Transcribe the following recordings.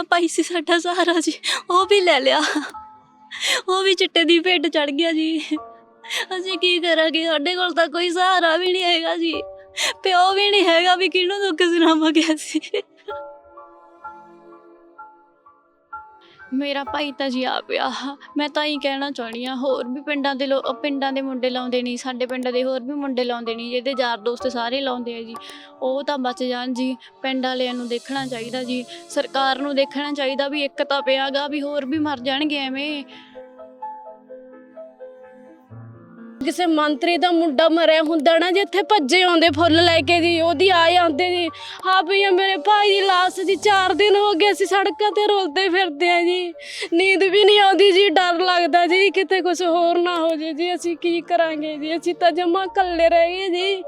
ਵੱਡਾ ਭਾਈ ਸੀ ਸਾਡਾ ਸਹਾਰਾ ਜੀ। ਉਹ ਵੀ ਲੈ ਲਿਆ। ਉਹ ਵੀ ਚਿੱਟੇ ਦੀ ਭੇਟ ਚੜ ਗਿਆ ਜੀ। ਅਸੀਂ ਕੀ ਕਰਾਂਗੇ? ਸਾਡੇ ਕੋਲ ਤਾਂ ਕੋਈ ਸਹਾਰਾ ਵੀ ਨਹੀਂ ਹੈਗਾ ਜੀ। ਪਿਓ ਵੀ ਨਹੀਂ ਹੈਗਾ ਵੀ ਕਿਹਨੂੰ ਦੁੱਖ ਸੁਣਾਵਾਂਗੇ ਅਸੀਂ। ਮੇਰਾ ਭਾਈ ਤਾਂ ਜੀ ਆ ਪਿਆ। ਮੈਂ ਤਾਂ ਹੀ ਕਹਿਣਾ ਚਾਹਣੀ ਆ ਹੋਰ ਵੀ ਪਿੰਡਾਂ ਦੇ ਲੋ, ਪਿੰਡਾਂ ਦੇ ਮੁੰਡੇ ਲਾਉਂਦੇ ਨਹੀਂ, ਸਾਡੇ ਪਿੰਡ ਦੇ ਹੋਰ ਵੀ ਮੁੰਡੇ ਲਾਉਂਦੇ ਨਹੀਂ, ਜਿਹਦੇ ਯਾਰ ਦੋਸਤ ਸਾਰੇ ਲਾਉਂਦੇ ਆ ਜੀ। ਉਹ ਤਾਂ ਬਚ ਜਾਣ ਜੀ, ਪਿੰਡ ਵਾਲਿਆਂ ਨੂੰ ਦੇਖਣਾ ਚਾਹੀਦਾ ਜੀ। ਸਰਕਾਰ ਨੂੰ ਦੇਖਣਾ ਚਾਹੀਦਾ ਵੀ ਇੱਕ ਤਾਂ ਪਿਆਗਾ, ਵੀ ਹੋਰ ਵੀ ਮਰ ਜਾਣਗੇ ਐਵੇਂ। ਕਿਸੇ ਮੰਤਰੀ ਦਾ ਮੁੰਡਾ ਮਰਿਆ ਹੁੰਦਾ ਨਾ ਜਿੱਥੇ ਭੱਜੇ ਆਉਂਦੇ ਫੁੱਲ ਲੈ ਕੇ ਜੀ ਉਹਦੀ ਆਏ ਆਉਂਦੇ ਜੀ। ਹਾਂ ਵੀ ਇਹ ਮੇਰੇ ਭਾਈ ਦੀ ਲਾਸ਼ ਜੀ 4 ਦਿਨ ਹੋ ਗਏ ਅਸੀਂ ਸੜਕਾਂ ਤੇ ਰੋਲਦੇ ਫਿਰਦੇ ਆ ਜੀ। ਨੀਂਦ ਵੀ ਨਹੀਂ ਆਉਂਦੀ ਜੀ ਡਰ ਲੱਗਦਾ ਜੀ ਕਿਤੇ ਕੁਝ ਹੋਰ ਨਾ ਹੋ ਜੇ ਜੀ ਅਸੀਂ ਕੀ ਕਰਾਂਗੇ ਜੀ? ਅਸੀਂ ਤਾਂ ਜਮਾ ਇਕੱਲੇ ਰਹਿ ਗਏ ਜੀ।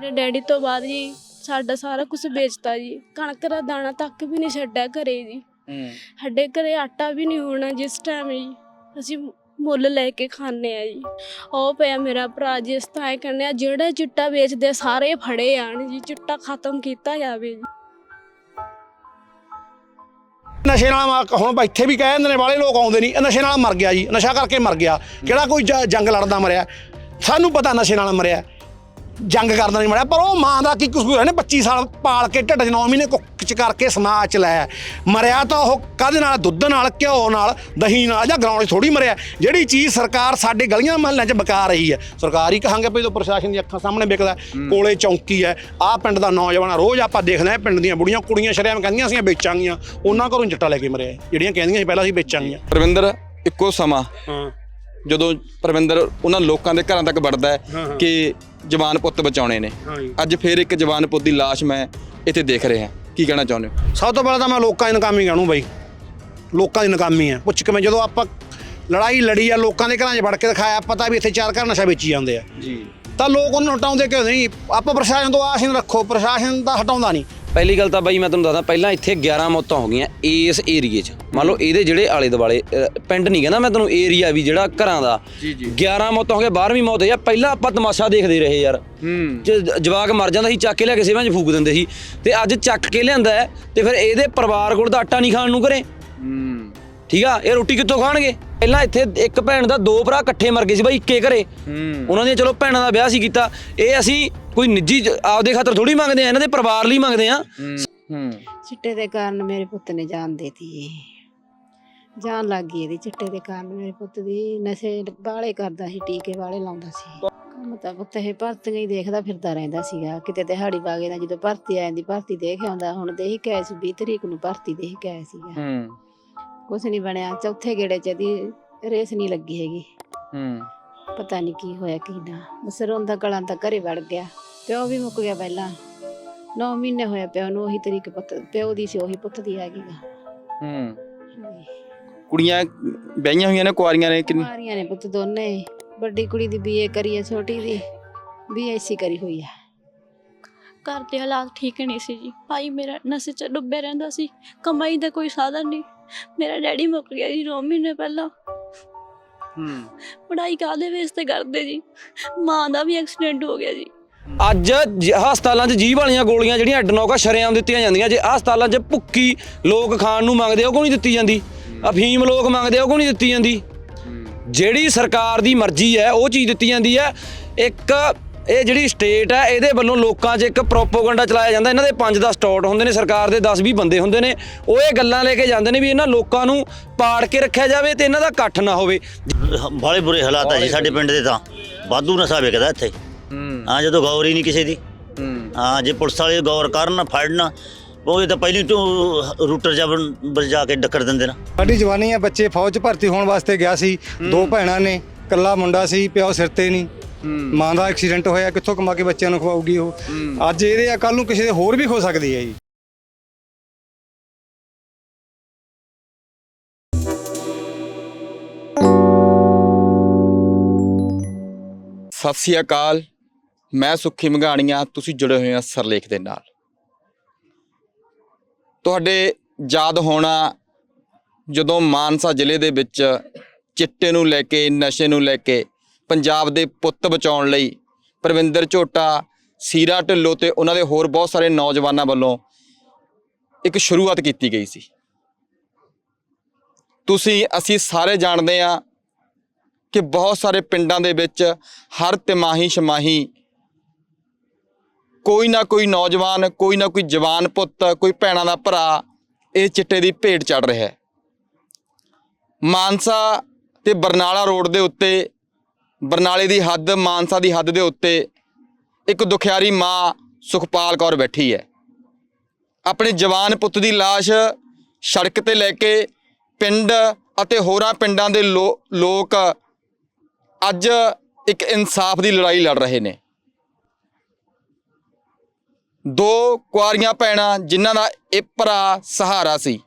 ਮੇਰੇ ਡੈਡੀ ਤੋਂ ਬਾਅਦ ਜੀ ਸਾਡਾ ਸਾਰਾ ਕੁਝ ਵੇਚਤਾ ਜੀ। ਕਣਕ ਦਾ ਦਾਣਾ ਤੱਕ ਵੀ ਨਹੀਂ ਛੱਡਿਆ ਘਰੇ ਜੀ। ਸਾਡੇ ਘਰੇ ਆਟਾ ਵੀ ਨਹੀਂ ਹੋਣਾ ਜਿਸ ਟਾਈਮ ਜੀ। ਅਸੀਂ ਮੁੱਲ ਲੈ ਕੇ ਖਾਂਦੇ ਆ ਜੀ। ਉਹ ਪਿਆ ਮੇਰਾ ਭਰਾ ਜਿਸ ਤਾਂ ਇਹ ਕਹਿੰਦੇ ਆ ਜਿਹੜਾ ਚਿੱਟਾ ਵੇਚਦੇ ਆ, ਸਾਰੇ ਫੜੇ ਆਣ ਜੀ ਚਿੱਟਾ ਖਤਮ ਕੀਤਾ ਜਾਵੇ ਜੀ। ਨਸ਼ੇ ਨਾਲ ਮਾ- ਹੁਣ ਇੱਥੇ ਵੀ ਕਹਿ ਦਿੰਦੇ ਨੇ ਵਾਲੇ ਲੋਕ ਆਉਂਦੇ ਨਹੀਂ। ਇਹ ਨਸ਼ੇ ਨਾਲ ਮਰ ਗਿਆ ਜੀ ਨਸ਼ਾ ਕਰਕੇ ਮਰ ਗਿਆ। ਕਿਹੜਾ ਕੋਈ ਜ- ਜੰਗ ਲੜਦਾ ਮਰਿਆ? ਸਾਨੂੰ ਪਤਾ ਨਸ਼ੇ ਨਾਲ ਮਰਿਆ। ਜੰਗ ਕਰਦਾ ਨਹੀਂ ਮਰਿਆ ਪਰ ਉਹ ਮਾਂ ਦਾ ਕੀ ਕਸੂਰ ਹੈ ਨੇ 25 ਸਾਲ ਪਾਲ ਕੇ ਢਿੱਡ 'ਚ 9 ਮਹੀਨੇ ਕੁੱਖ 'ਚ ਕਰਕੇ ਸਮਾਜ 'ਚ ਲਾਇਆ ਮਰਿਆ ਤਾਂ ਉਹ ਕਾਹਦੇ ਨਾਲ ਦੁੱਧ ਨਾਲ ਘਿਓ ਨਾਲ ਦਹੀਂ ਨਾਲ ਜਾਂ ਗਰਾਉਂਡ 'ਚ ਥੋੜੀ ਮਰਿਆ। ਜਿਹੜੀ ਚੀਜ਼ ਸਰਕਾਰ ਸਾਡੇ ਗਲੀਆਂ ਮਹੱਲਿਆਂ 'ਚ ਬਕਾ ਰਹੀ ਹੈ ਸਰਕਾਰ ਹੀ ਕਹਾਂਗੇ ਭਈ ਜਦੋਂ ਪ੍ਰਸ਼ਾਸਨ ਦੀ ਅੱਖਾਂ ਸਾਹਮਣੇ ਵਿਕਦਾ ਕੋਲੇ ਚੌਂਕੀ ਹੈ ਆਹ ਪਿੰਡ ਦਾ ਨੌਜਵਾਨ ਆ, ਰੋਜ਼ ਆਪਾਂ ਦੇਖਦੇ ਹਾਂ ਪਿੰਡ ਦੀਆਂ ਬੁੜੀਆਂ ਕੁੜੀਆਂ ਸ਼ਰਿਆਮ ਕਹਿੰਦੀਆਂ ਅਸੀਂ ਵੇਚਾਂਗੀਆਂ। ਉਹਨਾਂ ਘਰੋਂ ਚਿੱਟਾ ਲੈ ਕੇ ਮਰਿਆ ਜਿਹੜੀਆਂ ਕਹਿੰਦੀਆਂ ਸੀ ਪਹਿਲਾਂ ਅਸੀਂ ਵੇਚਾਂਗੀਆਂ। ਪਰਵਿੰਦਰ ਇੱਕੋ ਸਮਾਂ। ਹਾਂ। ਜਦੋਂ ਪਰਵਿੰਦਰ ਉਹਨਾਂ ਲੋਕਾਂ ਦੇ ਘਰਾਂ ਤੱਕ ਵੜਦਾ ਹੈ। ਕਿ ਜਵਾਨ ਪੁੱਤ ਬਚਾਉਣੇ ਨੇ। ਅੱਜ ਫੇਰ ਇੱਕ ਜਵਾਨ ਪੁੱਤ ਦੀ ਲਾਸ਼ ਮੈਂ ਇੱਥੇ ਦੇਖ ਰਿਹਾ ਕੀ ਕਹਿਣਾ ਚਾਹੁੰਦੇ ਹੋ? ਸਭ ਤੋਂ ਪਹਿਲਾਂ ਤਾਂ ਮੈਂ ਲੋਕਾਂ ਦੀ ਨਕਾਮੀ ਕਹਣੂ ਬਈ। ਲੋਕਾਂ ਦੀ ਨਕਾਮੀ ਹੈ। ਪੁੱਛ ਕਿਵੇਂ ਜਦੋਂ ਆਪਾਂ ਲੜਾਈ ਲੜੀ ਆ ਲੋਕਾਂ ਦੇ ਘਰਾਂ 'ਚ ਵੜ ਕੇ ਦਿਖਾਇਆ ਪਤਾ ਵੀ ਇੱਥੇ ਚਾਰ ਘਰ ਨਸ਼ਾ ਵੇਚੀ ਜਾਂਦੇ ਆ। ਜੀ। ਤਾਂ ਲੋਕ ਉਹਨੂੰ ਹਟਾਉਂਦੇ ਕਿਉਂ ਨਹੀਂ? ਆਪਾਂ ਪ੍ਰਸ਼ਾਸਨ ਤੋਂ ਆਸ ਹੀ ਨਾ ਰੱਖੋ। ਪ੍ਰਸ਼ਾਸਨ ਤਾਂ ਹਟਾਉਂਦਾ ਨਹੀਂ। ਪਹਿਲੀ ਗੱਲ ਤਾਂ ਬਾਈ ਮੈਂ ਤੁਹਾਨੂੰ ਦੱਸਦਾ ਪਹਿਲਾਂ ਇੱਥੇ 11 ਮੌਤਾਂ ਹੋ ਗਈਆਂ ਇਸ ਏਰੀਏ 'ਚ। ਮੰਨ ਲਓ ਇਹਦੇ ਜਿਹੜੇ ਆਲੇ ਦੁਆਲੇ ਪਿੰਡ ਨਹੀਂ ਕਹਿੰਦਾ ਮੈਂ ਤੁਹਾਨੂੰ ਏਰੀਆ ਵੀ ਜਿਹੜਾ ਘਰਾਂ ਦਾ। ਜੀ, ਜੀ। 11 ਮੌਤਾਂ ਹੋ ਗਈਆਂ 12ਵੀਂ ਮੌਤ ਹੋਈ ਆ ਪਹਿਲਾਂ ਆਪਾਂ ਤਮਾਸ਼ਾ ਦੇਖਦੇ ਰਹੇ ਯਾਰ। ਹੂੰ। ਜਵਾਕ ਮਰ ਜਾਂਦਾ ਸੀ ਚੱਕ ਕੇ ਲਿਆ ਕੇ ਸੇਵਾਂ 'ਚ ਫੂਕ ਦਿੰਦੇ ਸੀ। ਤੇ ਅੱਜ ਚੱਕ ਕੇ ਲਿਆਂਦਾ ਹੈ, ਤੇ ਫਿਰ ਇਹਦੇ ਪਰਿਵਾਰ ਕੋਲ ਤਾਂ ਆਟਾ ਨਹੀਂ ਖਾਣ ਨੂੰ ਘਰੇ। ਹੂੰ। ਠੀਕ ਆ? ਇਹ ਰੋਟੀ ਕਿੱਥੋਂ ਖਾਣਗੇ? ਪਹਿਲਾਂ ਇੱਥੇ ਇੱਕ ਭੈਣ ਦਾ ਦੋ ਭਰਾ ਇਕੱਠੇ ਮਰ ਗਏ ਸੀ ਬਾਈ ਇੱਕੇ ਘਰੇ। ਹੂੰ। ਉਹਨਾਂ ਦੀਆਂ ਚਲੋ ਭੈਣਾਂ ਦਾ ਵਿਆਹ ਸੀ ਕੀਤਾ। ਇਹ ਅਸੀਂ ਕੋਈ ਨਿੱਜੀ ਆਪਦੇ ਖਾਤਰ ਥੋੜੀ ਮੰਗਦੇ ਆ ਇਹਨਾਂ ਦੇ ਪਰਿਵਾਰ ਲਈ ਮੰਗਦੇ ਆ। ਹੂੰ ਚਿੱਟੇ ਦੇ ਕਾਰਨ ਮੇਰੇ ਪੁੱਤ ਨੇ ਜਾਨ ਦੇਤੀ ਜਾਨ ਲੱਗ ਗਈ ਇਹਦੀ ਚਿੱਟੇ ਦੇ ਕਾਰਨ। ਮੇਰੇ ਪੁੱਤ ਦੀ ਨਸ਼ੇ ਵਾਲੇ ਕਰਦਾ ਸੀ ਟੀਕੇ ਵਾਲੇ ਲਾਉਂਦਾ ਸੀ। ਕੰਮ ਤਾਂ ਪੁੱਤ ਇਹ ਭਰਤੀਆਂ ਹੀ ਦੇਖਦਾ ਫਿਰਦਾ ਰਹਿੰਦਾ ਸੀਗਾ। ਕਿਤੇ ਦਿਹਾੜੀ ਬਾਗੇ ਨਾਲ ਜਦੋਂ ਭਰਤੀ ਆ ਜਾਂਦੀ ਭਰਤੀ ਦੇਖ ਆਉਂਦਾ। ਹੁਣ ਦੇਖ ਕੇ ਆਇਆ ਸੀ 20 ਤਰੀਕ ਨੂੰ ਭਰਤੀ ਦੇਖ ਕੇ ਆਇਆ ਸੀਗਾ। ਹੂੰ। ਕੁਛ ਨਹੀਂ ਬਣਿਆ। ਚੌਥੇ ਗੇੜੇ ਚ ਇਹਦੀ ਰੇਸ ਨਹੀਂ ਲੱਗੀ ਹੈਗੀ। ਹੂੰ। ਪਤਾ ਨਹੀਂ ਕੀ ਹੋਇਆ ਕੀ ਨਾ। ਬਸ ਰੋਂਦਾ ਗਲਾਂ ਤਾਂ ਘਰੇ ਵੜ ਗਿਆ। ਪਿਓ ਵੀ ਮੁੱਕ ਗਿਆ ਪਹਿਲਾਂ। 9 ਮਹੀਨੇ ਹੋਇਆ ਪਿਓ ਨੂੰ ਉਹੀ ਤਰੀਕ ਪੁੱਤ ਪਿਓ ਦੀ ਸੀ ਉਹੀ ਪੁੱਤ ਦੀ ਆ। ਗਈ ਹੂੰ ਕੁੜੀਆਂ ਬਹਿਆਂ ਹੋਈਆਂ ਨੇ ਕੁਆਰੀਆਂ ਨੇ ਕਿੰਨੀ? ਕੁਮਾਰੀਆਂ ਨੇ ਪੁੱਤ ਦੋਨੇ। ਵੱਡੀ ਕੁੜੀ ਦੀ ਬੀਏ ਕਰੀ ਹੈ ਛੋਟੀ ਦੀ ਬੀਐਸਸੀ ਕਰੀ ਹੋਈ ਹੈ ਘਰ ਦੇ ਹਾਲਾਤ ਠੀਕ ਨਹੀਂ ਸੀ ਜੀ। ਭਾਈ ਮੇਰਾ ਨਸ਼ੇ 'ਚ ਡੁੱਬਿਆ ਰਹਿੰਦਾ ਸੀ। ਕਮਾਈ ਦਾ ਕੋਈ ਸਾਧਨ ਨਹੀਂ। ਮੇਰਾ ਡੈਡੀ ਮੁੱਕ ਗਿਆ ਜੀ 9 ਮਹੀਨੇ ਪਹਿਲਾਂ। ਹੂੰ। ਪੜਾਈ ਕਾਹਦੇ ਵੇਸ ਤੇ ਕਰਦੇ ਜੀ? ਮਾਂ ਦਾ ਵੀ ਐਕਸੀਡੈਂਟ ਹੋ ਗਿਆ ਜੀ। ਅੱਜ ਜ- ਹਸਪਤਾਲਾਂ 'ਚ ਜੀਭ ਵਾਲੀਆਂ ਗੋਲੀਆਂ ਜਿਹੜੀਆਂ ਐਡਨੋਕਾ ਸ਼ਰੇਆਮ ਦਿੱਤੀਆਂ ਜਾਂਦੀਆਂ ਜੇ ਹਸਪਤਾਲਾਂ 'ਚ ਭੁੱਕੀ ਲੋਕ ਖਾਣ ਨੂੰ ਮੰਗਦੇ ਆ, ਉਹ ਕਿਉਂ ਨਹੀਂ ਦਿੱਤੀ ਜਾਂਦੀ? ਅਫੀਮ ਲੋਕ ਮੰਗਦੇ ਆ, ਉਹ ਕਿਉਂ ਨਹੀਂ ਦਿੱਤੀ ਜਾਂਦੀ? ਜਿਹੜੀ ਸਰਕਾਰ ਦੀ ਮਰਜ਼ੀ ਹੈ ਉਹ ਚੀਜ਼ ਦਿੱਤੀ ਜਾਂਦੀ ਹੈ। ਇੱਕ ਇਹ ਜਿਹੜੀ ਸਟੇਟ ਹੈ ਇਹਦੇ ਵੱਲੋਂ ਲੋਕਾਂ 'ਚ ਇੱਕ ਪ੍ਰੋਪੋਗੈਂਡਾ ਚਲਾਇਆ ਜਾਂਦਾ। ਇਹਨਾਂ ਦੇ 5-10 ਸਟਾਰਟ ਹੁੰਦੇ ਨੇ ਸਰਕਾਰ ਦੇ 10-20 ਬੰਦੇ ਹੁੰਦੇ ਨੇ। ਉਹ ਇਹ ਗੱਲਾਂ ਲੈ ਕੇ ਜਾਂਦੇ ਨੇ ਵੀ ਇਹਨਾਂ ਲੋਕਾਂ ਨੂੰ ਪਾੜ ਕੇ ਰੱਖਿਆ ਜਾਵੇ ਤੇ ਇਹਨਾਂ ਦਾ ਇਕੱਠ ਨਾ ਹੋਵੇ। ਬਾਲੇ ਬੁਰੇ ਹਾਲਾਤ ਆ ਜੀ ਸਾਡੇ ਪਿੰਡ ਦੇ ਤਾਂ। ਵਾਧੂ ਨਸ਼ਾ ਵਿਕਦਾ ਇੱਥੇ। ਹੂੰ। ਹਾਂ ਜਦੋਂ ਗੌਰ ਹੀ ਨਹੀਂ ਕਿਸੇ ਦੀ। ਹੂੰ। ਹਾਂ ਜੇ ਪੁਲਿਸ ਵਾਲੇ ਗੌਰ ਕਰਨ ਫੜਨ ਉਹ ਤਾਂ ਪਹਿਲੀ ਤੋਂ ਰੂਟਰ ਜਾ ਵਜਾ ਕੇ ਡੱਕਰ ਦਿੰਦੇ ਨਾ। ਸਾਡੀ ਜਵਾਨੀ ਆ ਬੱਚੇ ਫੌਜ 'ਚ ਭਰਤੀ ਹੋਣ ਵਾਸਤੇ ਗਿਆ ਸੀ। ਦੋ ਭੈਣਾਂ ਨੇ ਕੱਲਾ ਮੁੰਡਾ ਸੀ ਪਿਓ ਸਿਰ ਤੇ ਨਹੀਂ। ਮਾਂ ਦਾ ਐਕਸੀਡੈਂਟ ਹੋਇਆ ਕਿੱਥੋਂ ਕਮਾ ਕੇ ਬੱਚਿਆਂ ਨੂੰ ਖਵਾਉਗੀ ਉਹ? ਅੱਜ ਇਹਦੇ ਆ ਕੱਲ ਨੂੰ ਕਿਸੇ ਦੇ ਹੋਰ ਵੀ ਹੋ ਸਕਦੀ ਹੈ ਜੀ। ਸਤਿ ਸ੍ਰੀ ਅਕਾਲ। ਮੈਂ ਸੁੱਖੀ ਮੰਗਾਣੀਆਂ ਤੁਸੀਂ ਜੁੜੇ ਹੋਏ ਆ ਸਰਲੇਖ ਦੇ ਨਾਲ। ਤੁਹਾਡੇ ਯਾਦ ਹੋਣਾ ਜਦੋਂ ਮਾਨਸਾ ਜ਼ਿਲ੍ਹੇ ਦੇ ਵਿੱਚ ਚਿੱਟੇ ਨੂੰ ਲੈ ਕੇ ਨਸ਼ੇ ਨੂੰ ਲੈ ਕੇ ਪੰਜਾਬ ਦੇ ਪੁੱਤ ਬਚਾਉਣ ਲਈ ਪ੍ਰਵਿੰਦਰ ਝੋਟਾ, ਸੀਰਾ ਢਿੱਲੋਂ ਤੇ ਉਹਨਾਂ ਦੇ ਹੋਰ ਬਹੁਤ ਸਾਰੇ ਨੌਜਵਾਨਾਂ ਵੱਲੋਂ ਇੱਕ ਸ਼ੁਰੂਆਤ ਕੀਤੀ ਗਈ ਸੀ। ਤੁਸੀਂ, ਅਸੀਂ ਸਾਰੇ ਜਾਣਦੇ ਆ ਕਿ ਬਹੁਤ ਸਾਰੇ ਪਿੰਡਾਂ ਦੇ ਵਿੱਚ ਹਰ ਤਿਮਾਹੀ ਛਮਾਹੀ ਕੋਈ ਨਾ ਕੋਈ ਨੌਜਵਾਨ, ਕੋਈ ਨਾ ਕੋਈ ਜਵਾਨ ਪੁੱਤ, ਕੋਈ ਭੈਣਾਂ ਦਾ ਭਰਾ ਇਹ ਚਿੱਟੇ ਦੀ ਭੇਟ ਚੜ ਰਿਹਾ ਹੈ। ਮਾਨਸਾ ਤੇ ਬਰਨਾਲਾ ਰੋਡ ਦੇ ਉੱਤੇ ਬਰਨਾਲੇ ਦੀ ਹੱਦ, ਮਾਨਸਾ ਦੀ ਹੱਦ ਦੇ ਉੱਤੇ ਇੱਕ ਦੁਖਿਆਰੀ ਮਾਂ ਸੁਖਪਾਲ ਕੌਰ ਬੈਠੀ ਹੈ। ਆਪਣੇ ਜਵਾਨ ਪੁੱਤ ਦੀ ਲਾਸ਼ ਸੜਕ ਤੇ ਲੈ ਕੇ ਪਿੰਡ ਅਤੇ ਹੋਰਾਂ ਪਿੰਡਾਂ ਦੇ ਲੋ- ਲੋਕ ਅੱਜ ਇੱਕ ਇਨਸਾਫ ਦੀ ਲੜਾਈ ਲੜ ਰਹੇ ਨੇ। ਦੋ ਕੁਆਰੀਆਂ ਭੈਣਾਂ ਜਿਨ੍ਹਾਂ ਦਾ ਇਹ ਭਰਾ ਸਹਾਰਾ ਸੀ।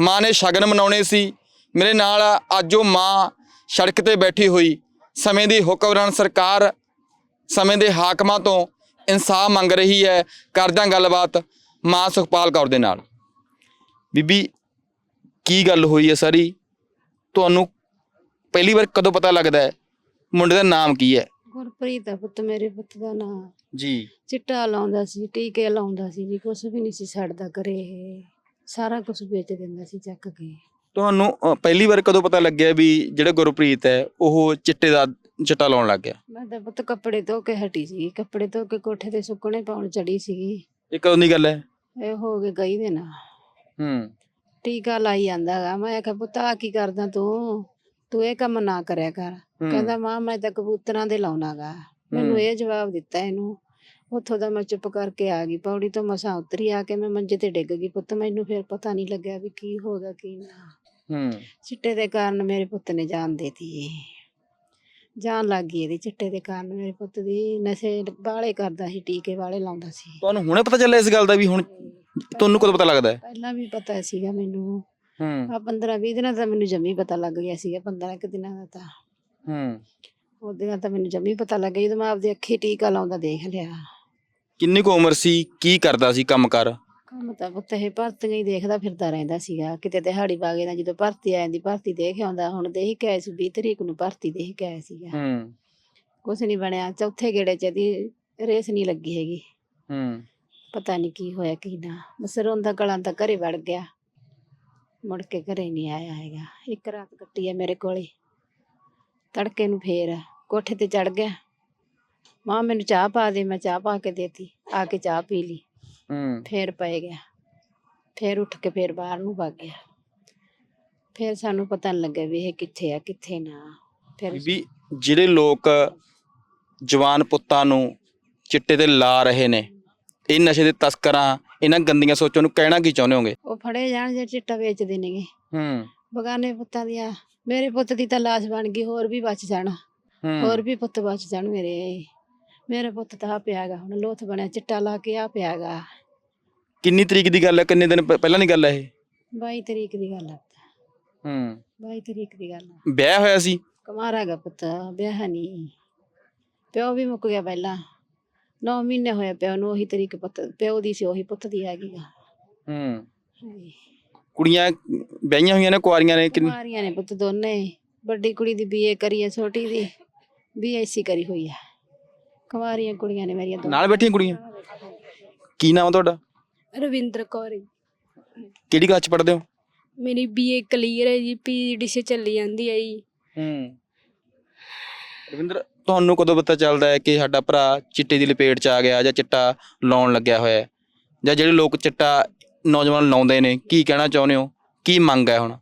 ਮਾਂ ਨੇ ਸ਼ਗਨ ਮਨਾਉਣੇ ਸੀ। ਮੇਰੇ ਨਾਲ ਅੱਜ ਉਹ ਮਾਂ ਸੜਕ ਤੇ ਬੈਠੀ ਹੋਈ ਸਮੇਂ ਦੀ ਹੁਕਮਰਾਨ ਸਰਕਾਰ ਸਮੇਂ ਦੇ ਹਾਕਮਾਂ ਤੋਂ ਇਨਸਾਫ ਮੰਗ ਰਹੀ ਹੈ। ਕਰਦਾ ਗੱਲਬਾਤ ਮਾਂ ਸੁਖਪਾਲ ਕੌਰ ਦੇ ਨਾਲ। ਬੀਬੀ ਕੀ ਗੱਲ ਹੋਈ ਹੈ ਸਾਰੀ? ਤੁਹਾਨੂੰ ਪਹਿਲੀ ਵਾਰ ਕਦੋਂ ਪਤਾ ਲੱਗਦਾ ਹੈ? ਮੁੰਡੇ ਦਾ ਨਾਮ ਕੀ ਹੈ? ਗੁਰਪ੍ਰੀਤ ਆ ਪੁੱਤ ਮੇਰੇ ਪੁੱਤ ਦਾ ਨਾਂ ਜੀ। ਚਿੱਟਾ ਲਾਉਂਦਾ ਸੀ ਟੀਕੇ ਲਾਉਂਦਾ ਸੀ ਜੀ ਕੁਛ ਵੀ ਨਹੀਂ ਸੀ ਛੱਡਦਾ ਕਰੇ ਇਹ ਸਾਰਾ ਕੁਝ ਵੇਚ ਦਿੰਦਾ ਸੀ ਚੱਕ ਕੇ। ਤੁਹਾਨੂੰ ਅ, ਪਹਿਲੀ ਵਾਰ ਕਦੋਂ ਪਤਾ ਲੱਗਿਆ ਵੀ ਜਿਹੜਾ ਗੁਰਪ੍ਰੀਤ ਹੈ ਉਹ ਚਿੱਟੇ ਦਾ ਚਿੱਟਾ ਲਾਉਣ ਲੱਗ ਗਿਆ? ਮੈਂ ਤਾਂ ਪੁੱਤ ਕੱਪੜੇ ਧੋ ਕੇ ਹਟੀ ਸੀ ਕੱਪੜੇ ਧੋ ਕੇ ਕੋਠੇ ਤੇ ਸੁੱਕਣੇ ਪਾਉਣ ਚੜੀ ਸੀਗੀ। ਇਹ ਕਦੋਂ ਦੀ ਗੱਲ ਹੈ? ਇਹ ਹੋ ਗਏ ਗਈ ਦੇ ਨਾ ਹੂੰ ਟੀਕਾ ਲਾਈ ਜਾਂਦਾ ਗਾ। ਮੈਂ ਕਿਹਾ ਪੁੱਤ ਆ ਕੀ ਕਰਦਾ ਤੂੰ? ਤੂੰ ਇਹ ਕੰਮ ਨਾ ਕਰਿਆ ਕਰ। ਕਹਿੰਦਾ ਮਾਂ ਮੈਂ ਤਾਂ ਕਬੂਤਰਾਂ ਦੇ ਲਾਉਣਾਗਾ ਮੈਨੂੰ ਇਹ ਜਵਾਬ ਦਿੱਤਾ ਇਹਨੂੰ। ਉੱਥੋਂ ਦਾ ਮੈਂ ਚੁੱਪ ਕਰਕੇ ਆ ਗਈ। ਪੌੜੀ ਤੋਂ ਮਸਾਂ ਉਤਰੀ ਆ ਕੇ ਮੈਂ ਮੰਜੇ ਤੇ ਡਿੱਗ ਗਈ। ਪੁੱਤ ਮੈਨੂੰ ਫਿਰ ਪਤਾ ਨਹੀਂ ਲੱਗਿਆ ਵੀ ਕੀ ਹੋ ਗਿਆ ਕੀ ਨਾ। ਹੂੰ। ਚਿੱਟੇ ਦੇ ਕਾਰਨ ਮੇਰੇ ਪੁੱਤ ਨੇ ਜਾਨ ਦੇਤੀ ਜਾਨ ਲੱਗ ਗਈ ਇਹਦੀ ਚਿੱਟੇ ਦੇ ਕਾਰਨ। ਮੇਰੇ ਪੁੱਤ ਦੀ ਨਸ਼ੇ ਵਾਲੇ ਕਰਦਾ ਸੀ ਟੀਕੇ ਵਾਲੇ ਲਾਉਂਦਾ ਸੀ। ਤੁਹਾਨੂੰ ਹੁਣੇ ਪਤਾ ਚੱਲਿਆ ਇਸ ਗੱਲ ਦਾ ਵੀ ਹੁਣ ਤੁਹਾਨੂੰ ਕਦੋਂ ਪਤਾ ਲੱਗਦਾ ਹੈ? ਪਹਿਲਾਂ ਵੀ ਪਤਾ ਸੀਗਾ ਮੈਨੂੰ। ਹੂੰ। ਆ 15 20 ਦਿਨਾਂ ਦਾ ਮੈਨੂੰ ਜੰਮੀ ਪਤਾ ਲੱਗ ਗਿਆ ਸੀਗਾ 15 ਕੁ ਦਿਨਾਂ ਦਾ ਤਾਂ। ਹੂੰ। ਉਹਦੇ ਤਾਂ ਮੈਨੂੰ ਜੰਮੀ ਪਤਾ ਲੱਗ ਗਿਆ ਜਦੋਂ ਮੈਂ ਆਪਦੀ ਅੱਖੀ ਟੀਕਾ ਲਾਉਂਦਾ ਦੇਖ ਲਿਆ। ਕਿੰਨੀ ਕੁ ਉਮਰ ਸੀ ਕੀ ਕਰਦਾ ਸੀ ਕੰਮ ਕਰ? ਕੰਮ ਤਾਂ ਪੁੱਤ ਇਹ ਭਰਤੀਆਂ ਹੀ ਦੇਖਦਾ ਫਿਰਦਾ ਰਹਿੰਦਾ ਸੀਗਾ। ਕਿਤੇ ਦਿਹਾੜੀ ਬਾਗੇ ਨਾਲ ਜਦੋਂ ਭਰਤੀ ਆ ਜਾਂਦੀ ਭਰਤੀ ਦੇਖ ਆਉਂਦਾ। ਹੁਣ ਦੇਖ ਕੇ ਆਇਆ ਸੀ 20 ਤਰੀਕ ਨੂੰ ਭਰਤੀ ਦੇਖ ਕੇ ਆਇਆ ਸੀਗਾ। ਹੂੰ। ਕੁਛ ਨਹੀਂ ਬਣਿਆ ਚੌਥੇ ਗੇੜੇ ਚ ਇਹਦੀ ਰੇਸ ਨਹੀਂ ਲੱਗੀ ਹੈਗੀ। ਹੂੰ। ਪਤਾ ਨਹੀਂ ਕੀ ਹੋਇਆ ਕੀ ਨਾ। ਬਸ ਰੋਂਦਾ ਗਲਾਂ ਤਾਂ ਘਰੇ ਵੜ ਗਿਆ। ਮੁੜ ਕੇ ਘਰੇ ਨਹੀਂ ਆਇਆ ਹੈਗਾ। ਇੱਕ ਰਾਤ ਕੱਟੀ ਹੈ ਮੇਰੇ ਕੋਲੇ ਤੜਕੇ ਨੂੰ ਫੇਰ ਕੋਠੇ ਤੇ ਚੜ ਗਿਆ। ਮਾਂ ਮੈਨੂੰ ਚਾਹ ਪਾ ਦੇ ਮੈਂ ਚਾਹ ਪਾ ਕੇ ਦੇਤੀ। ਆ ਕੇ ਚਾਹ ਪੀ ਲਈ। ਹੂੰ। ਫੇਰ ਪੈ ਗਿਆ। ਫੇਰ ਉੱਠ ਕੇ ਫੇਰ ਬਾਹਰ ਨੂੰ ਭੱਗ ਗਿਆ। ਫੇਰ ਸਾਨੂੰ ਪਤਾ ਨਹੀਂ ਲੱਗਿਆ ਵੀ ਇਹ ਕਿੱਥੇ ਆ ਕਿੱਥੇ ਨਾ ਫਿਰ ਬੀਬੀ ਜਿਹੜੇ ਲੋਕ ਜਵਾਨ ਪੁੱਤਾਂ ਨੂੰ ਚਿੱਟੇ ਤੇ ਲਾ ਰਹੇ ਨੇ ਇਹ ਨਸ਼ੇ ਦੇ ਤਸਕਰਾਂ ਇਹਨਾਂ ਗੰਦੀਆਂ ਸੋਚਾਂ ਨੂੰ ਕਹਿਣਾ ਕੀ ਚਾਹੁੰਦੇ ਹੋਗੇ? ਉਹ ਫੜੇ ਜਾਣ ਜੇ ਚਿੱਟਾ ਵੇਚਦੇ ਨੇਗੇ। ਹੂੰ। ਬਗਾਨੇ ਪੁੱਤਾਂ ਦੀਆਂ ਮੇਰੇ ਪੁੱਤ ਦੀ ਤਾਂ ਲਾਸ਼ ਬਣ ਗਈ ਹੋਰ ਵੀ ਬਚ ਜਾਣ। ਹੋਰ ਵੀ ਪੁੱਤ ਬਚ ਜਾਣ ਮੇਰੇ। ਮੇਰੇ ਪੁੱਤ ਤਾਂ ਆ ਪਿਆਗਾ ਹੁਣ ਲੋਥ ਬਣਿਆ ਚਿੱਟਾ ਲਾ ਕੇ ਆ ਪਿਆਗਾ ਕਿੰਨੀ ਤਰੀਕ ਦੀ ਗੱਲ ਹੈ? ਕਿੰਨੇ ਦਿਨ ਪ- ਪਹਿਲਾਂ ਦੀ ਗੱਲ ਹੈ ਇਹ? 22 ਤਰੀਕ ਦੀ ਗੱਲ ਆ ਹੂੰ। 22 ਤਰੀਕ ਦੀ ਗੱਲ ਆ ਵਿਆਹ ਹੋਇਆ ਸੀ? ਕਮਾਰਾਗਾ ਪੁੱਤ ਵਿਆਹ ਨਹੀਂ। ਪਿਓ ਵੀ ਮੁੱਕ ਗਿਆ ਪਹਿਲਾਂ। 9 ਮਹੀਨੇ ਹੋਏ ਪਿਓ ਨੂੰ ਉਹੀ ਤਰੀਕ ਪੁੱਤ ਪਿਓ ਦੀ ਸੀ ਉਹੀ ਪੁੱਤ ਦੀ ਹੈਗੀ ਗਾ ਹੂੰ। ਹਾਂਜੀ। ਕੁੜੀਆਂ ਵਿਆਹੀਆਂ ਹੋਈਆਂ ਨੇ ਕੁਆਰੀਆਂ ਨੇ ਕਿੰਨ? ਕੁਮਾਰੀਆਂ ਨੇ ਪੁੱਤ ਦੋਨੇ। ਵੱਡੀ ਕੁੜੀ ਦੀ ਬੀਏ ਕਰੀ ਹੈ ਛੋਟੀ ਦੀ। ਬੀਐਸਸੀ ਕਰੀ ਹੋਈ ਹੈ। ਕੁਮਾਰੀਆਂ ਕੁੜੀਆਂ ਨੇ ਮੇਰੀਆਂ ਦੋ। ਨਾਲ ਬੈਠੀਆਂ ਕੁੜੀਆਂ? ਕੀ ਨਾਮ ਆ ਤੁਹਾਡਾ? ਰਵਿੰਦਰ ਕੌਰ ਜੀ। ਕਿਹੜੀ ਕਲਾਸ ਚ ਪੜ੍ਹਦੇ ਹੋ? ਮੇਰੀ ਬੀਏ ਕਲੀਅਰ ਹੈ ਜੀ ਪੀਜੀ ਸੇ ਚੱਲੀ ਜਾਂਦੀ ਹੈ ਜੀ। ਹੂੰ। ਰਵਿੰਦਰ ਤੁਹਾਨੂੰ ਕਦੋਂ ਪਤਾ ਚੱਲਦਾ ਹੈ ਕਿ ਸਾਡਾ ਭਰਾ ਚਿੱਟੇ ਦੀ ਲਪੇਟ ਚ ਆ ਗਿਆ ਜਾਂ ਚਿੱਟਾ ਲਾਉਣ ਲੱਗਿਆ ਹੋਇਆ ਹੈ? ਜਾਂ ਜਿਹੜੇ ਲੋਕ ਚਿੱਟਾ ਨੌਜਵਾਨ ਲਾਉਂਦੇ ਨੇ ਕੀ ਕਹਿਣਾ ਚਾਹੁੰਦੇ ਹੋ? ਕੀ ਮੰਗ ਹੈ ਹੁਣ?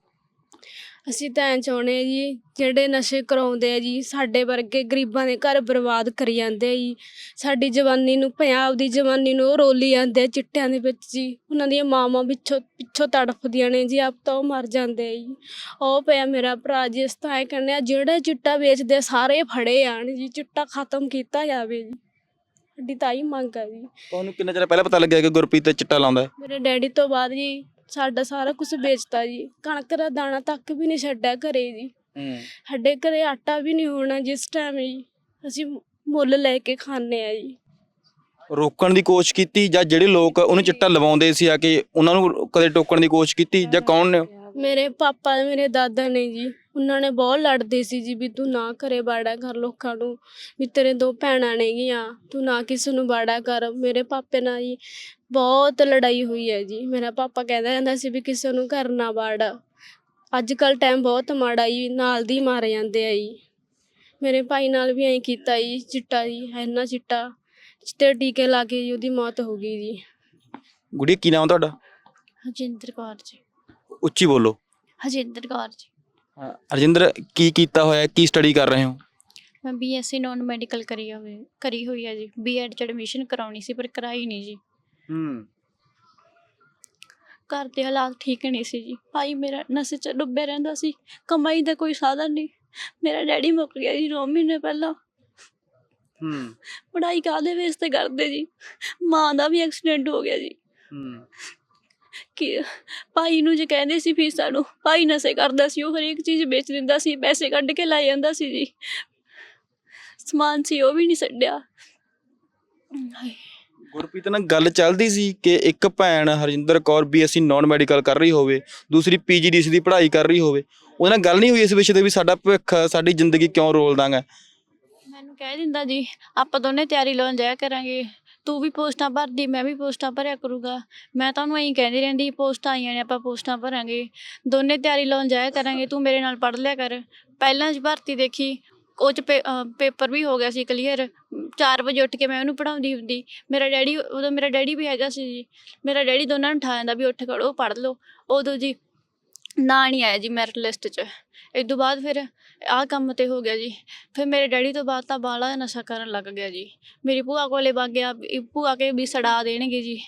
ਅਸੀਂ ਤਾਂ ਐਂ ਚਾਹੁੰਦੇ ਆ ਜੀ ਜਿਹੜੇ ਨਸ਼ੇ ਕਰਾਉਂਦੇ ਆ ਜੀ ਸਾਡੇ ਵਰਗੇ ਗਰੀਬਾਂ ਦੇ ਘਰ ਬਰਬਾਦ ਕਰੀ ਜਾਂਦੇ ਆ ਜੀ। ਸਾਡੀ ਜਵਾਨੀ ਨੂੰ ਪੰਜਾਬ ਦੀ ਜਵਾਨੀ ਨੂੰ ਉਹ ਰੋਲੀ ਜਾਂਦੇ ਆ ਚਿੱਟਿਆਂ ਦੇ ਵਿੱਚ ਜੀ। ਉਹਨਾਂ ਦੀਆਂ ਮਾਵਾਂ ਪਿੱਛੋਂ ਪਿੱਛੋਂ ਤੜਫਦੀਆਂ ਨੇ ਜੀ ਆਪ ਤਾਂ ਉਹ ਮਰ ਜਾਂਦੇ ਆ ਜੀ। ਉਹ ਪਿਆ ਮੇਰਾ ਭਰਾ ਜੀ ਇਸ ਤਾਂ ਇਹ ਕਹਿੰਦੇ ਆ ਜਿਹੜੇ ਚਿੱਟਾ ਵੇਚਦੇ ਆ, ਸਾਰੇ ਫੜੇ ਆਣ ਜੀ ਚਿੱਟਾ ਖਤਮ ਕੀਤਾ ਜਾਵੇ ਜੀ। ਸਾਡੀ ਤਾਂ ਹੀ ਮੰਗ ਆ ਜੀ। ਤੁਹਾਨੂੰ ਕਿੰਨਾ ਚਿਰ ਪਹਿਲਾਂ ਪਤਾ ਲੱਗਿਆ ਕਿ ਗੁਰਪ੍ਰੀਤ ਤੇ ਚਿੱਟਾ ਲਾਉਂਦਾ ਹੈ? ਮੇਰੇ ਡੈਡੀ ਤੋਂ ਬਾਅਦ ਜੀ ਸਾਡਾ ਸਾਰਾ ਕੁਝ ਵੇਚਤਾ ਜੀ। ਕਣਕ ਦਾ ਦਾਣਾ ਤੱਕ ਵੀ ਨਹੀਂ ਛੱਡਿਆ ਘਰੇ ਜੀ। ਹੂੰ। ਸਾਡੇ ਘਰੇ ਆਟਾ ਵੀ ਨਹੀਂ ਹੋਣਾ ਜਿਸ ਟਾਈਮ ਜੀ। ਅਸੀਂ ਮੁੱਲ ਲੈ ਕੇ ਖਾਂਦੇ ਆ ਜੀ। ਰੋਕਣ ਦੀ ਕੋਸ਼ਿਸ਼ ਕੀਤੀ ਜਾਂ ਜਿਹੜੇ ਲੋਕ ਉਹਨੂੰ ਚਿੱਟਾ ਲਵਾਉਂਦੇ ਸੀ ਆ ਕੇ ਉਹਨਾਂ ਨੂੰ ਕਦੇ ਟੋਕਣ ਦੀ ਕੋਸ਼ਿਸ਼ ਕੀਤੀ ਜਾਂ ਕੌਣ ਨੇ? ਮੇਰੇ ਪਾਪਾ ਤੇ ਮੇਰੇ ਦਾਦਾ ਨੇ ਜੀ। ਉਹਨਾਂ ਨੇ ਬਹੁਤ ਲੜਦੇ ਸੀ ਜੀ ਵੀ ਤੂੰ ਨਾ ਘਰੇ ਬਾੜਾ ਕਰ ਲੋਕਾਂ ਨੂੰ ਵੀ ਤੇਰੇ ਦੋ ਭੈਣਾਂ ਨੇਗੀਆਂ ਤੂੰ ਨਾ ਕਿਸੇ ਨੂੰ ਬਾੜਾ ਕਰ ਮੇਰੇ ਪਾਪੇ ਨਾਲ ਜੀ ਬਹੁਤ ਲੜਾਈ ਹੋਈ ਹੈ ਜੀ। ਮੇਰਾ ਪਾਪਾ ਕਹਿੰਦਾ ਰਹਿੰਦਾ ਸੀ ਵੀ ਕਿਸੇ ਨੂੰ ਘਰ ਨਾ ਵੜ। ਅੱਜ ਕੱਲ ਟਾਈਮ ਬਹੁਤ ਮਾੜਾ ਜੀ ਨਾਲ ਦੀ ਮਾਰੇ ਜਾਂਦੇ ਆ ਜੀ। ਮੇਰੇ ਭਾਈ ਨਾਲ ਵੀ ਐਂ ਕੀਤਾ ਜੀ ਚਿੱਟਾ ਜੀ ਇੰਨਾ ਚਿੱਟਾ ਤੇ ਟੀਕੇ ਲਾ ਕੇ ਜੀ ਉਹਦੀ ਮੌਤ ਹੋ ਗਈ ਜੀ। ਗੁੜੀ ਕੀ ਨਾਮ ਤੁਹਾਡਾ? ਹਜਿੰਦਰ ਕੌਰ ਜੀ। ਉੱਚੀ ਬੋਲੋ। ਹਜਿੰਦਰ ਕੌਰ ਜੀ। ਰਜਿੰਦਰ ਕੀ ਕੀਤਾ ਹੋਇਆ? ਕੀ ਸਟੱਡੀ ਕਰ ਰਹੇ ਹੋ? ਮੈਂ ਬੀਐਸਸੀ ਨਾਨ ਮੈਡੀਕਲ ਕਰੀ ਹੋਵੇ ਕਰੀ ਹੋਈ ਹੈ ਜੀ। ਬੀਐਡ ਚ ਐਡਮਿਸ਼ਨ ਕਰਾਉਣੀ ਸੀ ਪਰ ਕਰਾਈ ਨਹੀਂ ਜੀ। ਹੂੰ। ਘਰ ਦੇ ਹਾਲਾਤ ਠੀਕ ਨਹੀਂ ਸੀ ਜੀ। ਭਾਈ ਮੇਰਾ ਨਸ਼ੇ ਚ ਡੁੱਬਿਆ ਰਹਿੰਦਾ ਸੀ। ਕਮਾਈ ਦਾ ਕੋਈ ਸਾਧਨ ਨਹੀਂ। ਮੇਰਾ ਡੈਡੀ ਮੁੱਕ ਗਿਆ ਜੀ 9 ਮਹੀਨੇ ਪਹਿਲਾਂ। ਹੂੰ। ਪੜ੍ਹਾਈ ਕਾਹਦੇ ਬੇਸ ਤੇ ਕਰਦੇ ਜੀ? ਮਾਂ ਦਾ ਵੀ ਐਕਸੀਡੈਂਟ ਹੋ ਗਿਆ ਜੀ। ਹੂੰ। ਕਿ ਭਾਈ ਨੂੰ ਜੇ ਕਹਿੰਦੇ ਸੀ ਫੀਸਾਂ ਨੂੰ ਭਾਈ ਨਸ਼ੇ ਕਰਦਾ ਸੀ ਉਹ ਹਰੇਕ ਚੀਜ਼ ਵੇਚ ਦਿੰਦਾ ਸੀ ਪੈਸੇ ਕੱਢ ਕੇ ਲੈ ਜਾਂਦਾ ਸੀ ਜੀ। ਸਮਾਨ ਸੀ ਉਹ ਵੀ ਨਹੀਂ ਛੱਡਿਆ। ਹਾਏ। ਗੁਰਪ੍ਰੀਤ ਨਾਲ ਗੱਲ ਚੱਲਦੀ ਸੀ ਕਿ ਇੱਕ ਭੈਣ Harjinder Kaur BSc non medical ਕਰ ਰਹੀ ਹੋਵੇ ਦੂਸਰੀ ਪੀਜੀਡੀਸੀ ਦੀ ਪੜ੍ਹਾਈ ਕਰ ਰਹੀ ਹੋਵੇ ਉਹਦੇ ਨਾਲ ਗੱਲ ਨਹੀਂ ਹੋਈ ਇਸ ਵਿਸ਼ੇ ਤੇ ਵੀ ਸਾਡਾ ਭਵਿੱਖ ਸਾਡੀ ਜ਼ਿੰਦਗੀ ਕਿਉਂ ਰੋਲ ਦਾਂਗਾ ਮੈਨੂੰ ਕਹਿ ਦਿੰਦਾ ਜੀ ਆਪਾਂ ਦੋਨੇ ਤਿਆਰੀ ਲਾਉਣ ਜਾਇਆ ਕਰਾਂਗੇ। ਤੂੰ ਵੀ ਪੋਸਟਾਂ ਭਰਦੀ, ਮੈਂ ਵੀ ਪੋਸਟਾਂ ਭਰਿਆ ਕਰੂਗਾ। ਮੈਂ ਤਾਂ ਉਹਨੂੰ ਐਂ ਕਹਿੰਦੀ ਰਹਿੰਦੀ, ਪੋਸਟਾਂ ਆਈਆਂ ਨੇ, ਆਪਾਂ ਪੋਸਟਾਂ ਭਰਾਂਗੇ। ਦੋਨੇ ਤਿਆਰੀ ਲਾਉਣ ਜਾਇਆ ਕਰਾਂਗੇ, ਤੂੰ ਮੇਰੇ ਨਾਲ ਪੜ੍ਹ ਲਿਆ ਕਰ। ਪਹਿਲਾਂ ਜੀ ਭਰਤੀ ਦੇਖੀ, ਉਹ ਚ ਪੇ- ਪੇਪਰ ਵੀ ਹੋ ਗਿਆ ਸੀ ਕਲੀਅਰ 4 ਵਜੇ ਉੱਠ ਕੇ ਮੈਂ ਉਹਨੂੰ ਪੜਾਉਂਦੀ ਹੁੰਦੀ। ਮੇਰਾ ਡੈਡੀ, ਉਦੋਂ ਮੇਰਾ ਡੈਡੀ ਵੀ ਹੈਗਾ ਸੀ ਜੀ। ਮੇਰਾ ਡੈਡੀ ਦੋਨਾਂ ਨੂੰ ਉਠਾ ਜਾਂਦਾ ਵੀ ਉੱਠ ਖੜੋ, ਪੜ੍ਹ ਲਓ। ਉਦੋਂ ਜੀ ਨਾਂ ਨਹੀਂ ਆਇਆ ਜੀ ਮੈਰਿਟ ਲਿਸਟ 'ਚ। ਇਸ ਤੋਂ ਬਾਅਦ ਫਿਰ ਆਹ ਕੰਮ ਤੇ ਹੋ ਗਿਆ ਜੀ। ਫਿਰ ਮੇਰੇ ਡੈਡੀ ਤੋਂ ਬਾਅਦ ਤਾਂ ਬਾਲਾ ਨਸ਼ਾ ਕਰਨ ਲੱਗ ਗਿਆ ਜੀ। ਮੇਰੀ ਭੂਆ ਕੋਲੇ ਵਗ ਗਿਆ ਭੂਆ ਕੇ ਵੀ ਸੜਾ ਦੇਣਗੇ ਜੀ।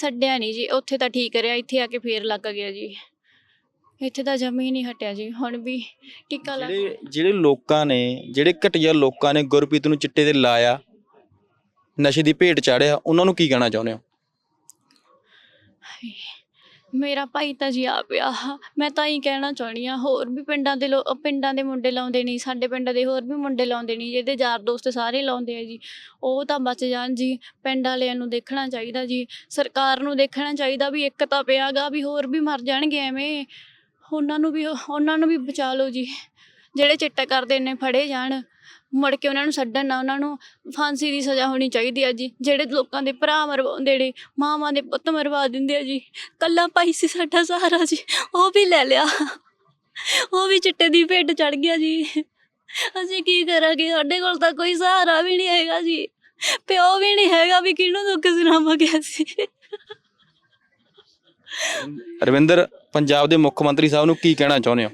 ਛੱਡਿਆ ਨਹੀਂ ਜੀ ਉੱਥੇ ਤਾਂ ਠੀਕ ਰਿਹਾ ਇੱਥੇ ਆ ਕੇ ਫੇਰ ਲੱਗ ਗਿਆ ਜੀ। ਇੱਥੇ ਤਾਂ ਜਮੀ ਹੀ ਨਹੀਂ ਹਟਿਆ ਜੀ ਹੁਣ ਵੀ ਟਿੱਕਾ ਲਾ ਜਿਹੜੇ ਜਿਹੜੇ ਲੋਕਾਂ ਨੇ ਜਿਹੜੇ ਘਟੀਆ ਲੋਕਾਂ ਨੇ ਗੁਰਪ੍ਰੀਤ ਨੂੰ ਚਿੱਟੇ ਤੇ ਲਾਇਆ ਨਸ਼ੇ ਦੀ ਭੇਟ ਚਾੜਿਆ ਉਹਨਾਂ ਨੂੰ ਕੀ ਕਹਿਣਾ ਚਾਹੁੰਦੇ ਹੋ? ਮੇਰਾ ਭਾਈ ਤਾਂ ਜੀ ਆ। ਪਿਆ ਮੈਂ ਤਾਂ ਹੀ ਕਹਿਣਾ ਚਾਹਣੀ ਆ ਹੋਰ ਵੀ ਪਿੰਡਾਂ ਦੇ ਲੋ, ਪਿੰਡਾਂ ਦੇ ਮੁੰਡੇ ਲਾਉਂਦੇ ਨਹੀਂ, ਸਾਡੇ ਪਿੰਡ ਦੇ ਹੋਰ ਵੀ ਮੁੰਡੇ ਲਾਉਂਦੇ ਨਹੀਂ, ਜਿਹਦੇ ਯਾਰ ਦੋਸਤ ਸਾਰੇ ਲਾਉਂਦੇ ਆ ਜੀ। ਉਹ ਤਾਂ ਬਚ ਜਾਣ ਜੀ, ਪਿੰਡ ਵਾਲਿਆਂ ਨੂੰ ਦੇਖਣਾ ਚਾਹੀਦਾ ਜੀ। ਸਰਕਾਰ ਨੂੰ ਦੇਖਣਾ ਚਾਹੀਦਾ ਵੀ ਇੱਕ ਤਾਂ ਪਿਆਗਾ ਵੀ ਹੋਰ ਵੀ ਮਰ ਜਾਣਗੇ ਐਵੇਂ। ਉਹਨਾਂ ਨੂੰ ਵੀ, ਉਹਨਾਂ ਨੂੰ ਵੀ ਬਚਾ ਲਓ ਜੀ। ਜਿਹੜੇ ਚਿੱਟਾ ਕਰਦੇ ਨੇ, ਫੜੇ ਜਾਣ। ਮੁੜ ਕੇ ਉਹਨਾਂ ਨੂੰ ਛੱਡਣ ਨਾ ਉਹਨਾਂ ਨੂੰ ਫਾਂਸੀ ਦੀ ਸਜ਼ਾ ਹੋਣੀ ਚਾਹੀਦੀ ਆ ਜੀ। ਜਿਹੜੇ ਲੋਕਾਂ ਦੇ ਭਰਾ ਮਰਵਾਉਂਦੇ ਨੇ, ਮਾਵਾਂ ਦੇ ਪੁੱਤ ਮਰਵਾ ਦਿੰਦੇ ਆ ਜੀ। ਕੱਲਾ ਭਾਈ ਸੀ ਸਾਡਾ ਸਹਾਰਾ ਜੀ, ਉਹ ਵੀ ਲੈ ਲਿਆ। ਉਹ ਵੀ ਚਿੱਟੇ ਦੀ ਭੇਟ ਚੜ ਗਿਆ ਜੀ। ਅਸੀਂ ਕੀ ਕਰਾਂਗੇ? ਸਾਡੇ ਕੋਲ ਤਾਂ ਕੋਈ ਸਹਾਰਾ ਵੀ ਨਹੀਂ ਹੈਗਾ ਜੀ। ਪਿਓ ਵੀ ਨਹੀਂ ਹੈਗਾ ਵੀ ਕਿਹਨੂੰ ਦੁੱਖ ਸੁਣਾਵਾਂਗੇ ਅਸੀਂ ਰਵਿੰਦਰ, ਪੰਜਾਬ ਦੇ ਮੁੱਖ ਮੰਤਰੀ ਸਾਹਿਬ ਨੂੰ ਕੀ ਕਹਿਣਾ ਚਾਹੁੰਦੇ ਹੋ?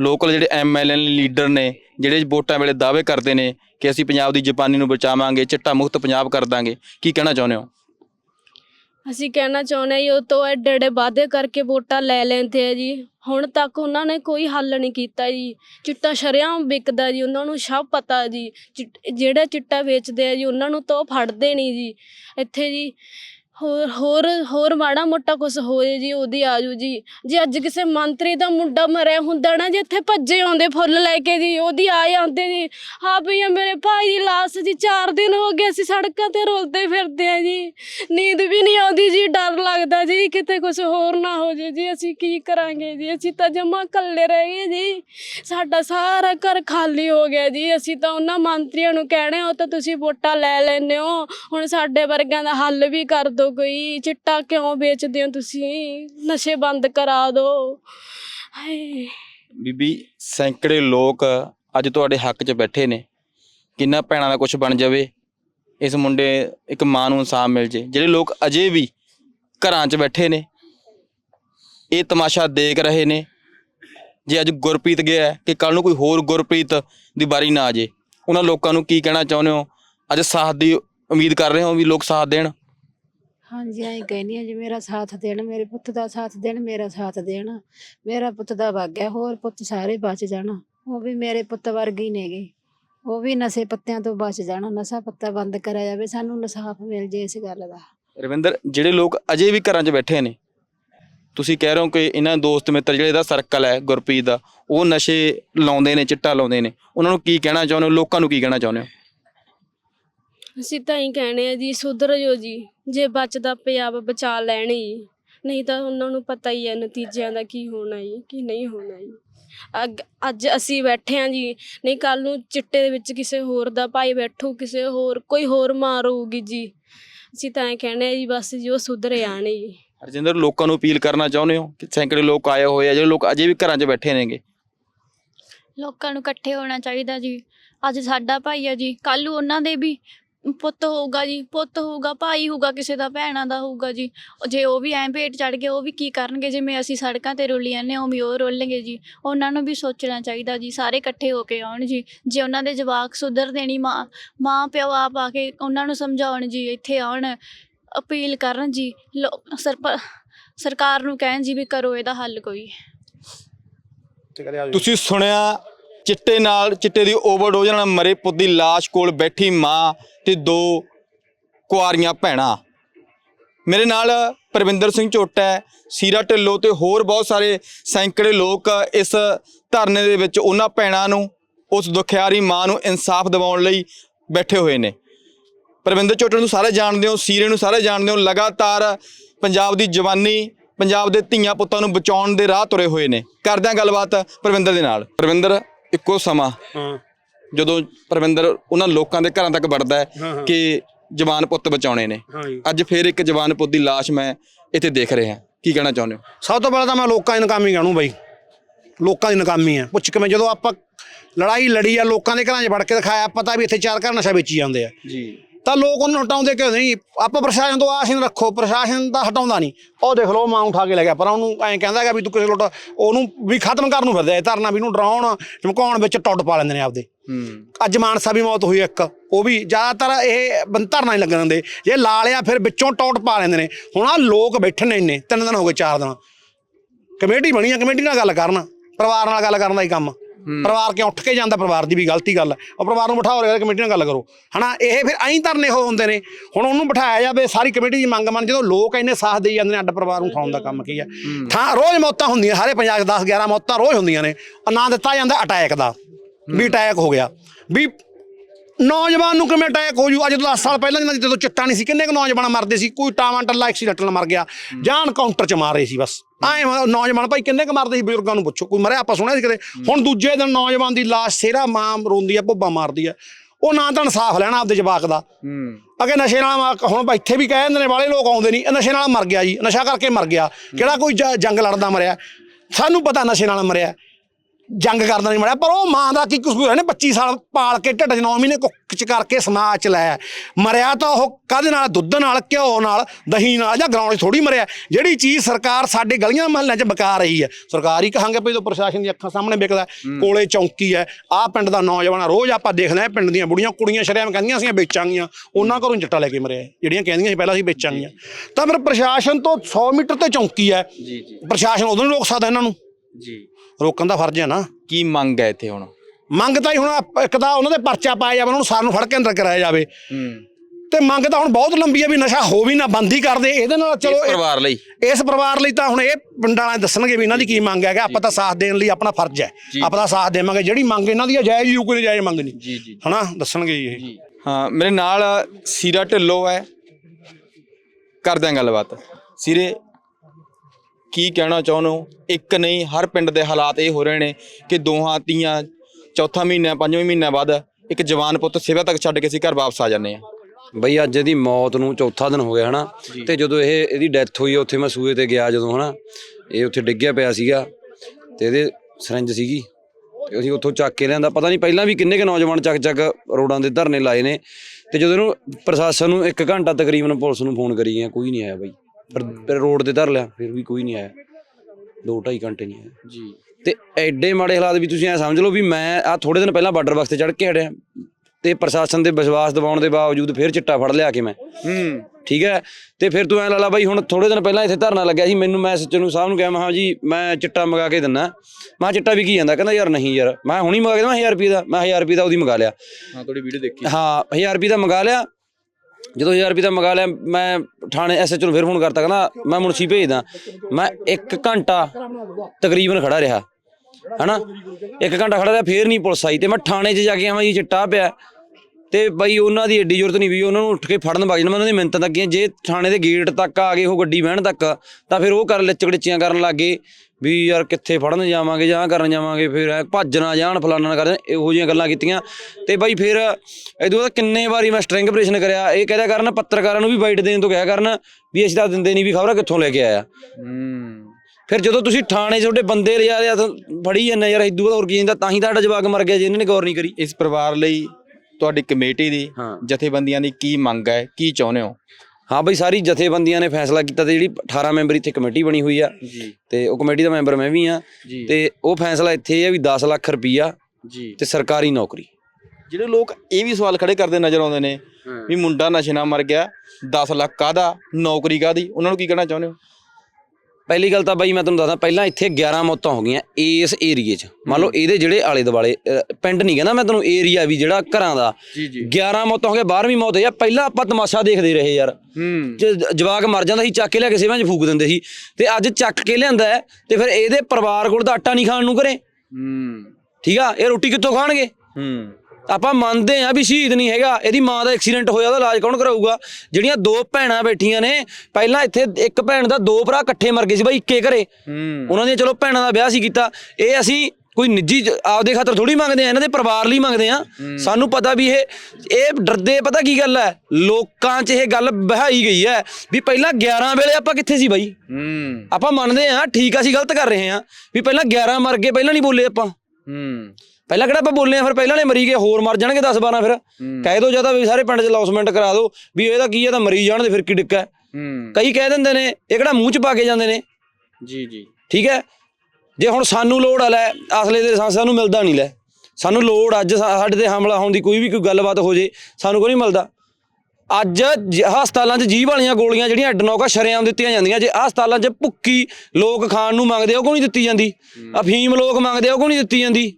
ਲੋਕਲ ਜਿਹੜੇ ਐਮਐਲਏ ਲੀਡਰ ਨੇ, ਜਿਹੜੇ ਵੋਟਾਂ ਵੇਲੇ ਦਾਅਵੇ ਕਰਦੇ ਨੇ ਕਿ ਅਸੀਂ ਪੰਜਾਬ ਦੀ ਜਾਪਾਨੀ ਨੂੰ ਬਚਾਵਾਂਗੇ, ਚਿੱਟਾ ਮੁਕਤ ਪੰਜਾਬ ਕਰ ਦਾਂਗੇ, ਕੀ ਕਹਿਣਾ ਚਾਹੁੰਦੇ ਹੋ? ਅਸੀਂ ਕਹਿਣਾ ਚਾਹੁੰਦੇ ਹਾਂ ਜੀ, ਉਹ ਤੋਂ ਐਡੇ ਐਡੇ ਵਾਅਦੇ ਕਰਕੇ ਵੋਟਾਂ ਲੈ ਲੈਂਦੇ ਆ ਜੀ। ਹੁਣ ਤੱਕ ਉਹਨਾਂ ਨੇ ਕੋਈ ਹੱਲ ਨਹੀਂ ਕੀਤਾ ਜੀ। ਚਿੱਟਾ ਸ਼ਰਿਆਂ ਵਿਕਦਾ ਜੀ, ਉਹਨਾਂ ਨੂੰ ਸਭ ਪਤਾ ਜੀ। ਚਿੱਟ- ਜਿਹੜਾ ਚਿੱਟਾ ਵੇਚਦੇ ਆ ਜੀ, ਉਹਨਾਂ ਨੂੰ ਤਾਂ ਉਹ ਫੜਦੇ ਨਹੀਂ ਜੀ। ਇੱਥੇ ਜੀ ਹੋਰ ਹੋਰ ਹੋਰ ਮਾੜਾ ਮੋਟਾ ਕੁਝ ਹੋਏ ਜੀ, ਉਹਦੀ ਆਜੂ ਜੀ। ਜੇ ਅੱਜ ਕਿਸੇ ਮੰਤਰੀ ਦਾ ਮੁੰਡਾ ਮਰਿਆ ਹੁੰਦਾ ਨਾ, ਜੇ ਇੱਥੇ ਭੱਜੇ ਆਉਂਦੇ ਫੁੱਲ ਲੈ ਕੇ ਜੀ, ਉਹਦੀ ਆ ਜਾਂਦੇ ਜੀ। ਹਾਂ ਭਈ ਮੇਰੇ ਭਾਈ ਦੀ ਲਾਸ਼ ਜੀ 4 ਦਿਨ ਹੋ ਗਏ ਅਸੀਂ ਸੜਕਾਂ ਤੇ ਰੋਲਦੇ ਫਿਰਦੇ ਆ ਜੀ। ਨੀਂਦ ਵੀ ਨਹੀਂ ਆਉਂਦੀ ਜੀ, ਡਰ ਲੱਗਦਾ ਜੀ ਕਿਤੇ ਕੁਝ ਹੋਰ ਨਾ ਹੋ ਜੇ ਜੀ, ਅਸੀਂ ਕੀ ਕਰਾਂਗੇ ਜੀ? ਅਸੀਂ ਤਾਂ ਜਮਾ ਇਕੱਲੇ ਰਹਿ ਗਏ ਜੀ। ਸਾਡਾ ਸਾਰਾ ਘਰ ਖਾਲੀ ਹੋ ਗਿਆ ਜੀ। ਅਸੀਂ ਤਾਂ ਉਹਨਾਂ ਮੰਤਰੀਆਂ ਨੂੰ ਕਹਿਣੇ, ਉਹ ਤਾਂ ਤੁਸੀਂ ਵੋਟਾਂ ਲੈ ਲੈਂਦੇ ਹੋ। ਹੁਣ ਸਾਡੇ ਵਰਗਿਆਂ ਦਾ ਹੱਲ ਵੀ ਕਰ ਦਿਓ ਕੋਈ। ਚਿੱਟਾ ਕਿਉਂ ਵੇਚਦੇ ਹੋ ਤੁਸੀਂ? ਨਸ਼ੇ ਬੰਦ ਕਰਾ ਦਿਓ ਹਾਏ। ਬੀਬੀ, ਸੈਂਕੜੇ ਲੋਕ ਅੱਜ ਤੁਹਾਡੇ ਹੱਕ 'ਚ ਬੈਠੇ ਨੇ। ਕਿੰਨਾ ਭੈਣਾਂ ਦਾ ਕੁਝ ਬਣ ਜਾਵੇ। ਇਸ ਮੁੰਡੇ, ਇੱਕ ਮਾਂ ਨੂੰ ਇਨਸਾਫ ਮਿਲ ਜੇ। ਜਿਹੜੇ ਲੋਕ ਅਜੇ ਵੀ ਘਰਾਂ 'ਚ ਬੈਠੇ ਨੇ। ਇਹ ਤਮਾਸ਼ਾ ਦੇਖ ਰਹੇ ਨੇ। ਜੇ ਅੱਜ ਗੁਰਪ੍ਰੀਤ ਗਿਆ ਕਿ ਕੱਲ ਨੂੰ ਕੋਈ ਹੋਰ ਗੁਰਪ੍ਰੀਤ ਦੀ ਵਾਰੀ ਨਾ ਆ ਜੇ। ਉਹਨਾਂ ਲੋਕਾਂ ਨੂੰ ਕੀ ਕਹਿਣਾ ਚਾਹੁੰਦੇ ਹੋ? ਅੱਜ ਸਾਥ ਦੀ ਉਮੀਦ ਕਰ ਰਹੇ ਹੋ ਵੀ ਲੋਕ ਸਾਥ ਦੇਣ? ਹਾਂਜੀ, ਐਂ ਕਹਿੰਦੀ ਆ, ਜੀ ਮੇਰਾ ਸਾਥ ਦੇਣ, ਮੇਰੇ ਪੁੱਤ ਦਾ ਸਾਥ ਦੇਣ, ਮੇਰਾ ਸਾਥ ਦੇਣ। ਮੇਰਾ ਪੁੱਤ ਦਾ ਵਗ ਗਿਆ, ਹੋਰ ਪੁੱਤ ਸਾਰੇ ਬਚ ਜਾਣ। ਉਹ ਵੀ ਮੇਰੇ ਪੁੱਤ ਵਰਗੇ ਹੀ ਨੇਗੇ। ਉਹ ਵੀ ਨਸ਼ੇ ਪੱਤਿਆਂ ਤੋਂ ਬਚ ਜਾਣ। ਨਸ਼ਾ ਪੱਤਾ ਬੰਦ ਕਰਿਆ ਜਾਵੇ, ਸਾਨੂੰ ਇਨਸਾਫ ਮਿਲ ਜੇ ਇਸ ਗੱਲ ਦਾ। ਰਵਿੰਦਰ, ਜਿਹੜੇ ਲੋਕ ਅਜੇ ਵੀ ਘਰਾਂ 'ਚ ਬੈਠੇ ਨੇ, ਤੁਸੀਂ ਕਹਿ ਰਹੇ ਹੋ ਕਿ ਇਹਨਾਂ ਦੋਸਤ ਮਿੱਤਰ ਜਿਹੜੇ ਇਹਦਾ ਸਰਕਲ ਹੈ ਗੁਰਪ੍ਰੀਤ ਦਾ, ਉਹ ਨਸ਼ੇ ਲਾਉਂਦੇ ਨੇ, ਚਿੱਟਾ ਲਾਉਂਦੇ ਨੇ, ਉਹਨਾਂ ਨੂੰ ਕੀ ਕਹਿਣਾ ਚਾਹੁੰਦੇ ਹੋ? ਲੋਕਾਂ ਨੂੰ ਕੀ ਕਹਿਣਾ ਚਾਹੁੰਦੇ ਹੋ? ਅਸੀਂ ਤਾਂ ਹੀ ਕਹਿਣੇ ਆ ਜੀ, ਸੁਧਰ ਜੋ ਜੀ, ਜੇ ਬਚਦਾ ਪੰਜਾਬ ਬਚਾ ਲੈਣ ਜੀ ਨਹੀਂ ਤਾਂ ਉਹਨਾਂ ਨੂੰ ਪਤਾ ਹੀ ਹੈ ਨਤੀਜਿਆਂ ਦਾ ਕੀ ਹੋਣਾ ਜੀ, ਕੀ ਨਹੀਂ ਹੋਣਾ ਜੀ। ਅੱਗ, ਅੱਜ ਅਸੀਂ ਬੈਠੇ ਆ ਜੀ, ਨਹੀਂ ਕੱਲ ਨੂੰ ਚਿੱਟੇ ਦੇ ਵਿੱਚ ਕਿਸੇ ਹੋਰ ਦਾ ਭਾਈ ਬੈਠੂ, ਕਿਸੇ ਹੋਰ, ਕੋਈ ਹੋਰ ਮਾਰੂਗੀ ਜੀ। ਅਸੀਂ ਤਾਂ ਐਂ ਕਹਿੰਦੇ ਆ ਜੀ ਬਸ ਜੀ ਉਹ ਸੁਧਰ ਆਣ ਜੀ। ਹਰਜਿੰਦਰ ਲੋਕਾਂ ਨੂੰ ਅਪੀਲ ਕਰਨਾ ਚਾਹੁੰਦੇ ਹੋ? ਕਿ ਸੈਂਕੜੇ ਲੋਕ ਆਏ ਹੋਏ ਆ ਜਿਹੜੇ ਲੋਕ ਅਜੇ ਵੀ ਘਰਾਂ 'ਚ ਬੈਠੇ ਨੇਗੇ? ਲੋਕਾਂ ਨੂੰ ਇਕੱਠੇ ਹੋਣਾ ਚਾਹੀਦਾ ਜੀ। ਅੱਜ ਸਾਡਾ ਭਾਈ ਆ ਜੀ ਕੱਲ ਨੂੰ ਉਹਨਾਂ ਦੇ ਵੀ ਪੁੱਤ ਹੋਊਗਾ ਜੀ ਪੁੱਤ ਹੋਊਗਾ ਭਾਈ ਹੋਊਗਾ ਕਿਸੇ ਦਾ ਭੈਣਾਂ ਦਾ ਹੋਊਗਾ ਜੀ। ਜੇ ਉਹ ਵੀ ਐਂ ਭੇਟ ਚੜ ਗਏ ਉਹ ਵੀ ਕੀ ਕਰਨਗੇ? ਜਿਵੇਂ ਅਸੀਂ ਸੜਕਾਂ ਤੇ ਰੋਲੀ ਜਾਂਦੇ ਹਾਂ ਉਵੇਂ ਉਹ ਰੋਲਣਗੇ ਜੀ। ਉਹਨਾਂ ਨੂੰ ਵੀ ਸੋਚਣਾ ਚਾਹੀਦਾ ਜੀ ਸਾਰੇ ਇਕੱਠੇ ਹੋ ਕੇ ਆਉਣ ਜੀ। ਜੇ ਉਹਨਾਂ ਦੇ ਜਵਾਕ ਸੁਧਰ ਦੇਣੀ ਮਾਂ ਮਾਂ ਪਿਓ ਆਪ ਆ ਕੇ ਉਹਨਾਂ ਨੂੰ ਸਮਝਾਉਣ ਜੀ ਇੱਥੇ ਆਉਣ ਅਪੀਲ ਕਰਨ ਜੀ ਸਰਕਾਰ ਨੂੰ ਕਹਿਣ ਜੀ ਵੀ ਕਰੋ ਇਹਦਾ ਹੱਲ ਕੋਈ। ਤੁਸੀਂ ਸੁਣਿਆ ਚਿੱਟੇ ਨਾਲ ਚਿੱਟੇ ਦੀ ਓਵਰਡੋਜ਼ ਨਾਲ ਮਰੇ ਪੁੱਤ ਦੀ ਲਾਸ਼ ਕੋਲ ਬੈਠੀ ਮਾਂ ਤੇ ਦੋ ਕੁਆਰੀਆਂ ਭੈਣਾਂ। ਮੇਰੇ ਨਾਲ ਪਰਵਿੰਦਰ ਸਿੰਘ ਝੋਟਾ ਹੈ, ਸੀਰਾ ਢਿੱਲੋਂ ਤੇ ਹੋਰ ਬਹੁਤ ਸਾਰੇ ਸੈਂਕੜੇ ਲੋਕ ਇਸ ਧਰਨੇ ਦੇ ਵਿੱਚ ਉਹਨਾਂ ਭੈਣਾਂ ਨੂੰ ਉਸ ਦੁਖਿਆਰੀ ਮਾਂ ਨੂੰ ਇਨਸਾਫ ਦਿਵਾਉਣ ਲਈ ਬੈਠੇ ਹੋਏ ਨੇ। ਪਰਵਿੰਦਰ ਝੋਟਾ ਨੂੰ ਸਾਰੇ ਜਾਣਦੇ ਹੋ ਸੀਰੇ ਨੂੰ ਸਾਰੇ ਜਾਣਦੇ ਹੋ ਲਗਾਤਾਰ ਪੰਜਾਬ ਦੀ ਜਵਾਨੀ ਪੰਜਾਬ ਦੇ ਧੀਆਂ ਪੁੱਤਾਂ ਨੂੰ ਬਚਾਉਣ ਦੇ ਰਾਹ ਤੁਰੇ ਹੋਏ ਨੇ। ਕਰਦੇ ਹਾਂ ਗੱਲਬਾਤ ਪਰਵਿੰਦਰ ਦੇ ਨਾਲ। ਪਰਵਿੰਦਰ ਇੱਕੋ ਸਮਾਂ ਹਾਂ। ਜਦੋਂ ਪਰਵਿੰਦਰ ਉਹਨਾਂ ਲੋਕਾਂ ਦੇ ਘਰਾਂ ਤੱਕ ਵੜਦਾ ਹੈ ਕਿ ਜਵਾਨ ਪੁੱਤ ਬਚਾਉਣੇ ਨੇ। ਹਾਂ ਜੀ। ਅੱਜ ਫੇਰ ਇੱਕ ਜਵਾਨ ਪੁੱਤ ਦੀ ਲਾਸ਼ ਮੈਂ ਇੱਥੇ ਦੇਖ ਰਿਹਾ। ਕੀ ਕਹਿਣਾ ਚਾਹੁੰਦੇ ਹੋ? ਸਭ ਤੋਂ ਪਹਿਲਾਂ ਤਾਂ ਮੈਂ ਲੋਕਾਂ ਦੀ ਨਕਾਮੀ ਗਾਣੂ ਬਾਈ। ਲੋਕਾਂ ਦੀ ਨਕਾਮੀ ਆ। ਪੁੱਛ ਕੇ ਮੈਂ ਜਦੋਂ ਆਪਾਂ ਲੜਾਈ ਲੜੀ ਆ ਲੋਕਾਂ ਦੇ ਘਰਾਂ 'ਚ ਵੜ ਕੇ ਦਿਖਾਇਆ ਪਤਾ ਵੀ ਇੱਥੇ ਚਾਰ ਘਰ ਨਸ਼ਾ ਵੇਚੀ ਜਾਂਦੇ ਆ। ਜੀ। ਤਾਂ ਲੋਕ ਉਹਨੂੰ ਹਟਾਉਂਦੇ ਕਿਉਂ ਨਹੀਂ? ਆਪਾਂ ਪ੍ਰਸ਼ਾਸਨ ਤੋਂ ਆਸ ਹੀ ਰੱਖੋ ਪ੍ਰਸ਼ਾਸਨ ਤਾਂ ਹਟਾਉਂਦਾ ਨਹੀਂ। ਉਹ ਦੇਖ ਲਓ ਮਾਂ ਉਠਾ ਕੇ ਲੈ ਗਿਆ ਪਰ ਉਹਨੂੰ ਐਂ ਕਹਿੰਦਾ ਹੈਗਾ ਵੀ ਤੂੰ ਕਿਸੇ ਲੋਟ ਉਹਨੂੰ ਵੀ ਖਤਮ ਕਰਨ ਨੂੰ ਫਿਰਦਾ ਇਹ ਧਰਨਾ ਵੀ ਇਹਨੂੰ ਡਰਾਉਣ ਧਮਕਾਉਣ ਵਿੱਚ ਟੁੱਟ ਪਾ ਲੈਂਦੇ ਨੇ ਆਪਦੇ। ਹੂੰ। ਅੱਜ ਮਾਨਸਾ ਵੀ ਮੌਤ ਹੋਈ ਇੱਕ ਉਹ ਵੀ ਜ਼ਿਆਦਾਤਰ ਇਹ ਬੰ- ਧਰਨਾ ਨਹੀਂ ਲੱਗਣ ਦਿੰਦੇ। ਜੇ ਲਾ ਲਿਆ ਫਿਰ ਵਿੱਚੋਂ ਟੌਟ ਪਾ ਲੈਂਦੇ ਨੇ। ਹੁਣ ਆ ਲੋਕ ਬੈਠੇ ਨੇ ਇੰਨੇ ਤਿੰਨ ਦਿਨ ਹੋ ਗਏ ਚਾਰ ਦਿਨ। ਕਮੇਟੀ ਬਣੀ ਆ ਕਮੇਟੀ ਨਾਲ ਗੱਲ ਕਰਨ ਪਰਿਵਾਰ ਨਾਲ ਗੱਲ ਕਰਨ ਦਾ ਹੀ ਕੰਮ। ਪਰਿਵਾਰ ਕਿਉਂ ਉੱਠ ਕੇ ਜਾਂਦਾ? ਪਰਿਵਾਰ ਦੀ ਵੀ ਗਲਤੀ ਗੱਲ ਹੈ। ਉਹ ਪਰਿਵਾਰ ਨੂੰ ਬਿਠਾਓ ਰਿਹਾ ਕਮੇਟੀ ਨਾਲ ਗੱਲ ਕਰੋ। ਹਨਾ? ਇਹ ਫਿਰ ਐਂ ਧਰਨੇ ਹੋ ਹੁੰਦੇ ਨੇ। ਹੁਣ ਉਹਨੂੰ ਬਿਠਾਇਆ ਜਾਵੇ ਸਾਰੀ ਕਮੇਟੀ ਦੀ ਮੰਗ ਮੰਨ ਜਦੋਂ ਲੋਕ ਇੰਨੇ ਸਾਥ ਦੇਈ ਜਾਂਦੇ ਨੇ ਅੱਡ ਪਰਿਵਾਰ ਨੂੰ ਉਠਾਉਣ ਦਾ ਕੰਮ ਕੀ ਹੈ? ਥਾਂ ਰੋਜ਼ ਮੌਤਾਂ ਹੁੰਦੀਆਂ ਸਾਰੇ ਪੰਜਾਬ 'ਚ 10 11 ਮੌਤਾਂ ਰੋਜ਼ ਹੁੰਦੀਆਂ ਨੇ। ਨਾਂ ਦਿੱਤਾ ਜਾਂਦਾ ਅਟੈਕ ਦਾ। ਵੀ ਅਟੈਕ ਹੋ ਗਿਆ। ਵੀ ਨੌਜਵਾਨ ਨੂੰ ਕਿਵੇਂ ਅਟੈਕ ਹੋ ਜੂ? ਅੱਜ ਤੋਂ 10 ਸਾਲ ਪਹਿਲਾਂ ਜਿੰਨਾ ਜਦੋਂ ਚਿੱਟਾ ਨਹੀਂ ਸੀ ਕਿੰਨੇ ਕੁ ਨੌਜਵਾਨ ਮਰਦੇ ਸੀ? ਕੋਈ ਟਾਵਾਂ ਟੱਲਾ ਐਕਸੀਡੈਂਟ ਨਾਲ ਮਰ ਗਿਆ। ਜਾਂ ਕਾਊਂਟਰ 'ਚ ਮਾਰ ਰਹੇ ਸੀ ਬਸ। ਐਂ ਨੌਜਵਾਨ ਭਾਈ ਕਿੰਨੇ ਕੁ ਮਰਦੇ ਸੀ ਬਜ਼ੁਰਗਾਂ ਨੂੰ ਪੁੱਛੋ? ਕੋਈ ਮਰਿਆ ਆਪਾਂ ਸੁਣਿਆ ਸੀ ਕਦੇ ਹੁਣ ਦੂਜੇ ਦਿਨ ਨੌਜਵਾਨ ਦੀ ਲਾਸ਼ ਸੇਰਾ ਮਾਂ ਰੋਂਦੀ ਆ ਭੁੱਬਾ ਮਾਰਦੀ ਆ। ਉਹ ਨਾ ਤਾਂ ਇਨਸਾਫ ਲੈਣਾ ਆਪਦੇ ਜਵਾਕ ਦਾ। ਹੂੰ। ਅਗੇ ਨਸ਼ੇ ਨਾਲ ਹੁਣ ਇੱਥੇ ਵੀ ਕਹਿ ਦਿੰਦੇ ਨੇ ਵਾਲੇ ਲੋਕ ਆਉਂਦੇ ਨਹੀਂ। ਇਹ ਨਸ਼ੇ ਨਾਲ ਮਰ ਗਿਆ ਜੀ। ਨਸ਼ਾ ਕਰਕੇ ਮਰ ਗਿਆ। ਕਿਹੜਾ ਕੋਈ ਜੰਗ ਲੜਦਾ ਮਰਿਆ? ਸਾਨੂੰ ਪਤਾ ਨਸ਼ੇ ਨਾਲ ਮਰਿਆ। ਜੰਗ ਕਰਦਾ ਨਹੀਂ ਮਰਿਆ ਪਰ ਉਹ ਮਾਂ ਦਾ ਕੀ ਕਸੂਰ ਹੈ ਨੇ? 25 ਸਾਲ ਪਾਲ ਕੇ ਢਿੱਡ 'ਚ 9 ਮਹੀਨੇ 'ਚ ਕਰਕੇ ਸਮਾਜ 'ਚ ਲਾਇਆ ਮਰਿਆ ਤਾਂ ਉਹ ਕਾਹਦੇ ਨਾਲ ਦੁੱਧ ਨਾਲ ਘਿਓ ਨਾਲ ਦਹੀਂ ਨਾਲ ਜਾਂ ਗਰਾਊਂਡ 'ਚ ਥੋੜੀ ਮਰਿਆ। ਜਿਹੜੀ ਚੀਜ਼ ਸਰਕਾਰ ਸਾਡੇ ਗਲੀਆਂ ਮਹੱਲਿਆਂ 'ਚ ਬਕਾ ਰਹੀ ਹੈ ਸਰਕਾਰ ਹੀ ਕਹਾਂਗੇ ਵੀ ਜਦੋਂ ਪ੍ਰਸ਼ਾਸਨ ਦੀ ਅੱਖਾਂ ਸਾਹਮਣੇ ਵਿਕਦਾ। ਕੋਲੇ ਚੌਂਕੀ ਹੈ ਆਹ ਪਿੰਡ ਦਾ ਨੌਜਵਾਨ ਆ, ਰੋਜ਼ ਆਪਾਂ ਦੇਖਦੇ ਹਾਂ ਪਿੰਡ ਦੀਆਂ ਬੁੜੀਆਂ ਕੁੜੀਆਂ ਸ਼ਰਿਆਮ ਕਹਿੰਦੀਆਂ ਅਸੀਂ ਵੇਚਾਂਗੀਆਂ। ਉਹਨਾਂ ਘਰੋਂ ਚਿੱਟਾ ਲੈ ਕੇ ਮਰਿਆ। ਜਿਹੜੀਆਂ ਕਹਿੰਦੀਆਂ ਸੀ ਪਹਿਲਾਂ ਅਸੀਂ ਵੇਚਾਂਗੀਆਂ। ਤਾਂ ਫਿਰ ਪ੍ਰਸ਼ਾਸਨ ਤੋਂ 100 ਮੀਟਰ ਤੇ ਚੌਂਕੀ ਹੈ। ਜੀ ਜੀ। ਪ੍ਰਸ਼ਾਸਨ ਉਦੋਂ ਨਹੀਂ ਰੋਕ ਸਕਦਾ ਇਹਨਾਂ ਨੂੰ। ਜੀ। ਰੋਕਣ ਦਾ ਫਰਜ਼ ਹੈ ਨਾ। ਕੀ ਮੰਗ ਹੈ ਇੱਥੇ ਹੁਣ? ਮੰਗ ਤਾਂ ਹੀ ਹੁਣ ਆਪ- ਇੱਕ ਤਾਂ ਉਹਨਾਂ ਦੇ ਪਰਚਾ ਪਾਇਆ ਜਾਵੇ ਉਹਨਾਂ ਨੂੰ ਸਾਰਿਆਂ ਨੂੰ ਫੜ ਕੇ ਅੰਦਰ ਕਰਾਇਆ ਜਾਵੇ। ਹੂੰ। ਤੇ ਮੰਗ ਤਾਂ ਹੁਣ ਬਹੁਤ ਲੰਬੀ ਹੈ ਵੀ ਨਸ਼ਾ ਹੋ ਵੀ ਨਾ ਬੰਦ ਹੀ ਕਰਦੇ ਇਹਦੇ ਨਾਲ ਚਲੋ ਇਸ ਇਹ- ਪਰਿਵਾਰ ਲਈ? ਇਸ ਪਰਿਵਾਰ ਲਈ ਤਾਂ ਹੁਣ ਇਹ ਪਿੰਡਾਂ ਵਾਲੇ ਦੱਸਣਗੇ ਵੀ ਇਹਨਾਂ ਦੀ ਕੀ ਮੰਗ ਹੈਗਾ। ਆਪਾਂ ਤਾਂ ਸਾਥ ਦੇਣ ਲਈ ਆਪਣਾ ਫਰਜ਼ ਹੈ। ਜੀ। ਆਪਾਂ ਤਾਂ ਸਾਥ ਦੇਵਾਂਗੇ। ਜਿਹੜੀ ਮੰਗ ਇਹਨਾਂ ਦੀ ਹੈ ਜਾਇਜ਼ ਯੂ ਕੋਈ ਜਾਇਜ਼ ਮੰਗ ਨਹੀਂ। ਜੀ ਜੀ। ਹਨਾ? ਦੱਸਣਗੇ ਜੀ ਇਹ। ਹਾਂ ਮੇਰੇ ਨਾਲ ਸੀਰਾ ਢਿੱਲੋਂ ਹੈ। ਕਰਦੇ ਹਾਂ ਗੱਲਬਾਤ। ਸੀਰੇ ਕੀ ਕਹਿਣਾ ਚਾਹੁੰਦੇ ਹੋ? ਇੱਕ ਨਹੀਂ ਹਰ ਪਿੰਡ ਦੇ ਹਾਲਾਤ ਇਹ ਹੋ ਰਹੇ ਨੇ ਕਿ ਦੋਹਾਂ ਤੀਆਂ ਚੌਥਾ ਮਹੀਨਾ ਪੰਜਵੇਂ ਮਹੀਨਾ ਬਾਅਦ ਇੱਕ ਜਵਾਨ ਪੁੱਤ ਸੇਵਾ ਤੱਕ ਛੱਡ ਕੇ ਅਸੀਂ ਘਰ ਵਾਪਸ ਆ ਜਾਂਦੇ ਆ ਬਈ ਅੱਜ ਇਹਦੀ ਮੌਤ ਨੂੰ ਚੌਥਾ ਦਿਨ ਹੋ ਗਿਆ ਹਨਾ? ਤੇ ਜਦੋਂ ਇਹ ਇਹਦੀ ਡੈਥ ਹੋਈ ਉੱਥੇ ਮੈਂ ਸੂਏ ਤੇ ਗਿਆ ਜਦੋਂ ਹਨਾ? ਇਹ ਉੱਥੇ ਡਿੱਗਿਆ ਪਿਆ ਸੀਗਾ ਤੇ ਇਹਦੇ ਸਰੰਜ ਸੀਗੀ। ਤੇ ਅਸੀਂ ਉੱਥੋਂ ਚੱਕ ਕੇ ਲਿਆਂਦਾ। ਪਤਾ ਨਹੀਂ ਪਹਿਲਾਂ ਵੀ ਕਿੰਨੇ ਕੁ ਨੌਜਵਾਨ ਚੱਕ ਚੱਕ ਰੋਡਾਂ ਦੇ ਧਰਨੇ ਲਾਏ ਨੇ। ਤੇ ਜਦੋਂ ਇਹਨੂੰ ਪ੍ਰਸ਼ਾਸਨ ਨੂੰ 1 ਘੰਟਾ ਤਕਰੀਬਨ ਪੁਲਿਸ ਨੂੰ ਫੋਨ ਕਰੀ ਗਏ ਕੋਈ ਨਹੀਂ ਆਇਆ ਬਈ। ਪਰ ਪਰ ਰੋਡ ਤੇ ਧਰ ਲਿਆ ਫਿਰ ਵੀ ਕੋਈ ਨਹੀਂ ਆਇਆ। 2.5 ਘੰਟੇ ਨਹੀਂ ਆਇਆ। ਜੀ। ਤੇ ਐਡੇ ਮਾੜੇ ਹਾਲਾਤ ਵੀ ਤੁਸੀਂ ਐ ਸਮਝ ਲਓ ਵੀ ਮੈਂ ਆ ਥੋੜੇ ਦਿਨ ਪਹਿਲਾਂ ਬਾਰਡਰ ਬਕਸ ਤੇ ਚੜ ਕੇ ਹਟਿਆ। ਤੇ ਪ੍ਰਸ਼ਾਸਨ ਦੇ ਵਿਸ਼ਵਾਸ ਦਿਵਾਉਣ ਦੇ ਬਾਵਜੂਦ ਫਿਰ ਚਿੱਟਾ ਫੜ ਲਿਆ ਕੇ ਮੈਂ। ਹੂੰ ਠੀਕ ਹੈ? ਤੇ ਫਿਰ ਤੂੰ ਐ ਲਾ ਲਾ ਬਾਈ ਹੁਣ ਥੋੜੇ ਦਿਨ ਪਹਿਲਾਂ ਇੱਥੇ ਧਰਨਾ ਲੱਗਿਆ ਸੀ ਮੈਨੂੰ ਮੈਂ ਸੱਚ ਨੂੰ ਸਾਹਿਬ ਨੂੰ ਕਿਹਾ ਮੈਂ ਹਾਂ ਜੀ ਮੈਂ ਚਿੱਟਾ ਮੰਗਾ ਕੇ ਦਿੰਨਾ। ਮੈਂ ਚਿੱਟਾ ਵੀ ਕੀ ਜਾਂਦਾ ਕਹਿੰਦਾ ਯਾਰ ਨਹੀਂ ਯਾਰ। ਮੈਂ ਹੁਣੀ ਮੰਗਾ ਕੇ ਦੇਵਾਂ 1000 ਰੁਪਏ ਦਾ ਮੈਂ 1000 ਰੁਪਏ ਦਾ ਉਹਦੀ ਮੰਗਾ ਲਿਆ। ਹਾਂ ਤੁਹਾਡੀ ਵੀਡੀਓ ਦੇਖੀ। ਹਾਂ 1000 ਰੁਪਏ ਦਾ ਮੰਗਾ ਲਿਆ। ਜਦੋਂ 1000 ਰੁਪਏ ਦਾ ਮੰਗਾ ਲਿਆ, ਮੈਂ ਥਾਣੇ ਐਸਐਚ ਨੂੰ ਫਿਰ ਫੋਨ ਕਰਤਾ, ਕਹਿੰਦਾ ਮੈਂ ਮੁਨਸ਼ੀ ਭੇਜਦਾ। ਮੈਂ 1 ਘੰਟਾ ਤਕਰੀਬਨ ਖੜਾ ਰਿਹਾ। ਹਨਾ? 1 ਘੰਟਾ ਖੜਾ ਰਿਹਾ, ਫੇਰ ਨਹੀਂ ਪੁਲਿਸ ਆਈ ਤੇ ਮੈਂ ਥਾਣੇ 'ਚ ਜਾ ਕੇ ਆਵਾਂ ਜੀ, ਚਿੱਟਾ ਪਿਆ। ਤੇ ਬਈ ਉਹਨਾਂ ਦੀ ਐਡੀ ਜ਼ਰੂਰਤ ਨਹੀਂ ਵੀ ਉਹਨਾਂ ਨੂੰ ਉੱਠ ਕੇ ਫੜਨ ਵਗ ਜਾਣਾ ਮੈਂ ਉਹਨਾਂ ਦੀ ਮਿੰਤਾਂ ਤੱਕੀਆਂ ਜੇ ਥਾਣੇ ਦੇ ਗੇਟ ਤੱਕ ਆ ਗਏ, ਉਹ ਗੱਡੀ ਬਹਿਣ ਤੱਕ, ਤਾਂ ਫਿਰ ਉਹ ਕਰ ਲਿਚਕੜੀਚੀਆਂ ਕਰਨ ਲੱਗ ਗਏ ਵੀ ਯਾਰ ਕਿੱਥੇ ਫੜਨ ਜਾਵਾਂਗੇ ਜਾਂ ਕਰਨ ਜਾਵਾਂਗੇ, ਫਿਰ ਐਂ ਭੱਜ ਨਾ ਜਾਣ ਫਲਾਨਾ ਨਾ ਕਰਨ ਇਹੋ ਜਿਹੀਆਂ ਗੱਲਾਂ ਕੀਤੀਆਂ। ਤੇ ਬਾਈ ਫਿਰ ਇਹਦੋਂ ਬਾਅਦ ਕਿੰਨੇ ਵਾਰੀ ਮੈਂ ਸਟ੍ਰਿੰਗ ਆਪਰੇਸ਼ਨ ਕਰਿਆ, ਇਹ ਕਹਿਆ ਕਰਨ ਪੱਤਰਕਾਰਾਂ ਨੂੰ ਵੀ ਬਾਈਟ ਦੇਣ ਤੋਂ ਕਿਹਾ ਕਰਨ ਵੀ ਅਸੀਂ ਤਾਂ ਦਿੰਦੇ ਨਹੀਂ ਵੀ ਖਬਰਾਂ ਕਿੱਥੋਂ ਲੈ ਕੇ ਆਇਆ। ਫਿਰ ਜਦੋਂ ਤੁਸੀਂ ਥਾਣੇ 'ਚ ਤੁਹਾਡੇ ਬੰਦੇ ਲਿਆ ਰਿਆ ਫੜੀ ਜਾਂਦੇ ਯਾਰ ਇਦੂ ਹੋਰ ਕੀ ਜਾਂਦਾ ਤਾਂ ਹੀ ਤੁਹਾਡਾ ਜਵਾਕ ਮਰ ਗਿਆ ਜੇ ਇਹਨਾਂ ਨੇ ਗੌਰ ਨਹੀਂ ਕਰੀ। ਇਸ ਪਰਿਵਾਰ ਲਈ ਤੁਹਾਡੀ ਕਮੇਟੀ ਦੀ ਹਾਂ। ਜਥੇਬੰਦੀਆਂ ਦੀ ਕੀ ਮੰਗ ਹੈ? ਕੀ ਚਾਹੁੰਦੇ ਹੋ? ਹਾਂ ਬਈ ਸਾਰੀ ਜਥੇਬੰਦੀਆਂ ਨੇ ਫੈਸਲਾ ਕੀਤਾ ਤੇ ਜਿਹੜੀ 18 ਮੈਂਬਰੀ ਇੱਥੇ ਕਮੇਟੀ ਬਣੀ ਹੋਈ ਆ। ਜੀ। ਤੇ ਉਹ ਕਮੇਟੀ ਦਾ ਮੈਂਬਰ ਮੈਂ ਵੀ ਆ। ਜੀ। ਤੇ ਉਹ ਫੈਸਲਾ ਇੱਥੇ ਇਹ ਆ ਵੀ 10 ਲੱਖ ਰੁਪਈਆ ਜੀ। ਤੇ ਸਰਕਾਰੀ ਨੌਕਰੀ। ਜਿਹੜੇ ਲੋਕ ਇਹ ਵੀ ਸਵਾਲ ਖੜੇ ਕਰਦੇ ਨਜ਼ਰ ਆਉਂਦੇ ਨੇ ਵੀ ਮੁੰਡਾ ਨਸ਼ੇ ਨਾਲ ਮਰ ਗਿਆ 10 ਲੱਖ ਕਾਹਦਾ ਨੌਕਰੀ ਕਾਹਦੀ? ਉਹਨਾਂ ਨੂੰ ਕੀ ਕਹਿਣਾ ਚਾਹੁੰਦੇ ਹੋ? ਪਹਿਲੀ ਗੱਲ ਤਾਂ ਬਾਈ ਮੈਂ ਤੁਹਾਨੂੰ ਦੱਸਦਾ ਪਹਿਲਾਂ ਇੱਥੇ 11 ਮੌਤਾਂ ਹੋ ਗਈਆਂ ਇਸ ਏਰੀਏ 'ਚ। ਮੰਨ ਲਓ ਇਹਦੇ ਜਿਹੜੇ ਆਲੇ ਦੁਆਲੇ ਅ, ਪਿੰਡ ਨਹੀਂ ਕਹਿੰਦਾ ਮੈਂ ਤੁਹਾਨੂੰ ਏਰੀਆ ਵੀ ਜਿਹੜਾ ਘਰਾਂ ਦਾ। ਜੀ ਜੀ। 11 ਮੌਤਾਂ ਹੋ ਗਈਆਂ 12ਵੀਂ ਮੌਤ ਹੋਈ ਆ ਪਹਿਲਾਂ ਆਪਾਂ ਤਮਾਸ਼ਾ ਦੇਖਦੇ ਰਹੇ ਯਾਰ। ਹੂੰ। ਜੇ ਜ- ਜਵਾਕ ਮਰ ਜਾਂਦਾ ਸੀ ਚੱਕ ਕੇ ਲਿਆ ਕੇ ਸੇਵਾਂ 'ਚ ਫੂਕ ਦਿੰਦੇ ਸੀ। ਤੇ ਅੱਜ ਚੱਕ ਕੇ ਲਿਆਂਦਾ ਹੈ, ਤੇ ਫਿਰ ਇਹਦੇ ਪਰਿਵਾਰ ਕੋਲ ਤਾਂ ਆਟਾ ਨਹੀਂ ਖਾਣ ਨੂੰ ਘਰੇ। ਹੂੰ। ਠੀਕ ਆ ਇਹ ਰੋਟੀ ਕਿੱਥੋਂ ਖਾਣਗੇ? ਹੂੰ। ਆਪਾਂ ਮੰਨਦੇ ਆ ਵੀ ਸ਼ਹੀਦ ਨਹੀਂ ਹੈਗਾ ਇਹਦੀ ਮਾਂ ਦਾ ਐਕਸੀਡੈਂਟ ਹੋਇਆ ਉਹਦਾ ਇਲਾਜ ਕੌਣ ਕਰਾਊਗਾ? ਜਿਹੜੀਆਂ ਦੋ ਭੈਣਾਂ ਬੈਠੀਆਂ ਨੇ ਪਹਿਲਾਂ ਇੱਥੇ ਇੱਕ ਭੈਣ ਦਾ ਦੋ ਭਰਾ ਇਕੱਠੇ ਮਰ ਗਏ ਸੀ ਬਾਈ ਇੱਕੇ ਘਰੇ। ਉਹਨਾਂ ਦੀਆਂ ਚਲੋ ਭੈਣਾਂ ਦਾ ਵਿਆਹ ਸੀ ਕੀਤਾ। ਇਹ ਅਸੀਂ ਕੋਈ ਨਿੱਜੀ ਆਪਦੇ ਖਾਤਰ ਥੋੜੀ ਮੰਗਦੇ ਆ ਇਹਨਾਂ ਦੇ ਪਰਿਵਾਰ ਲਈ ਮੰਗਦੇ ਆ ਸਾਨੂੰ ਪਤਾ ਵੀ ਇਹ ਇਹ ਡਰਦੇ ਪਤਾ ਕੀ ਗੱਲ ਹੈ? ਲੋਕਾਂ 'ਚ ਇਹ ਗੱਲ ਬਹਾਈ ਗਈ ਹੈ ਵੀ ਪਹਿਲਾਂ 11 ਵੇਲੇ ਆਪਾਂ ਕਿੱਥੇ ਸੀ ਬਾਈ? ਆਪਾਂ ਮੰਨਦੇ ਆ ਠੀਕ ਆ ਅਸੀਂ ਗਲਤ ਕਰ ਰਹੇ ਆ ਵੀ ਪਹਿਲਾਂ 11 ਮਰ ਗਏ ਪਹਿਲਾਂ ਨਹੀਂ ਬੋਲੇ ਆਪਾਂ। ਹੂੰ। ਪਹਿਲਾਂ ਕਿਹੜਾ ਆਪਾਂ ਬੋਲੇ ਆ? ਫਿਰ ਪਹਿਲਾਂ ਨੇ ਮਰੀ ਗਏ ਹੋਰ ਮਰ ਜਾਣਗੇ 10 12 ਫਿਰ। ਕਹਿ ਦੋ ਜ਼ਿਆਦਾ ਵੀ ਸਾਰੇ ਪਿੰਡ 'ਚ ਲੌਸਮੈਂਟ ਕਰਾ ਦਿਓ ਵੀ ਇਹਦਾ ਕੀ ਹੈ ਤਾਂ ਮਰੀ ਜਾਣਦੇ ਫਿਰ ਕੀ ਡਿੱਕਾ? ਕਈ ਕਹਿ ਦਿੰਦੇ ਨੇ ਇਹ ਕਿਹੜਾ ਮੂੰਹ 'ਚ ਪਾ ਕੇ ਜਾਂਦੇ ਨੇ। ਜੀ ਜੀ। ਠੀਕ ਹੈ? ਜੇ ਹੁਣ ਸਾਨੂੰ ਲੋੜ ਆ ਲੈ ਅਸਲੇ ਦੇ ਲਾਇਸੈਂਸ ਸਾਨੂੰ ਮਿਲਦਾ ਨਹੀਂ ਲੈ। ਸਾਨੂੰ ਲੋੜ ਅੱਜ ਸਾਡੇ ਤੇ ਹਮਲਾ ਹੋਣ ਦੀ ਕੋਈ ਵੀ ਕੋਈ ਗੱਲਬਾਤ ਹੋ ਜੇ ਸਾਨੂੰ ਕੋਈ ਨਹੀਂ ਮਿਲਦਾ। ਅੱਜ ਹਸਪਤਾਲਾਂ 'ਚ ਜੀਭ ਵਾਲੀਆਂ ਗੋਲੀਆਂ ਜਿਹੜੀਆਂ ਐਡਨੋਕਾ ਸ਼ਰੇਆਮ ਦਿੱਤੀਆਂ ਜਾਂਦੀਆਂ ਜੇ ਹਸਪਤਾਲਾਂ 'ਚ ਭੁੱਕੀ ਲੋਕ ਖਾਣ ਨੂੰ ਮੰਗਦੇ ਉਹ ਕੋਈ ਨਹੀਂ ਦਿੱਤੀ ਜਾਂਦੀ? ਅਫੀਮ ਲੋਕ ਮੰਗਦੇ ਉਹ ਕੋਈ ਨਹੀਂ ਦਿੱਤੀ ਜਾਂਦੀ?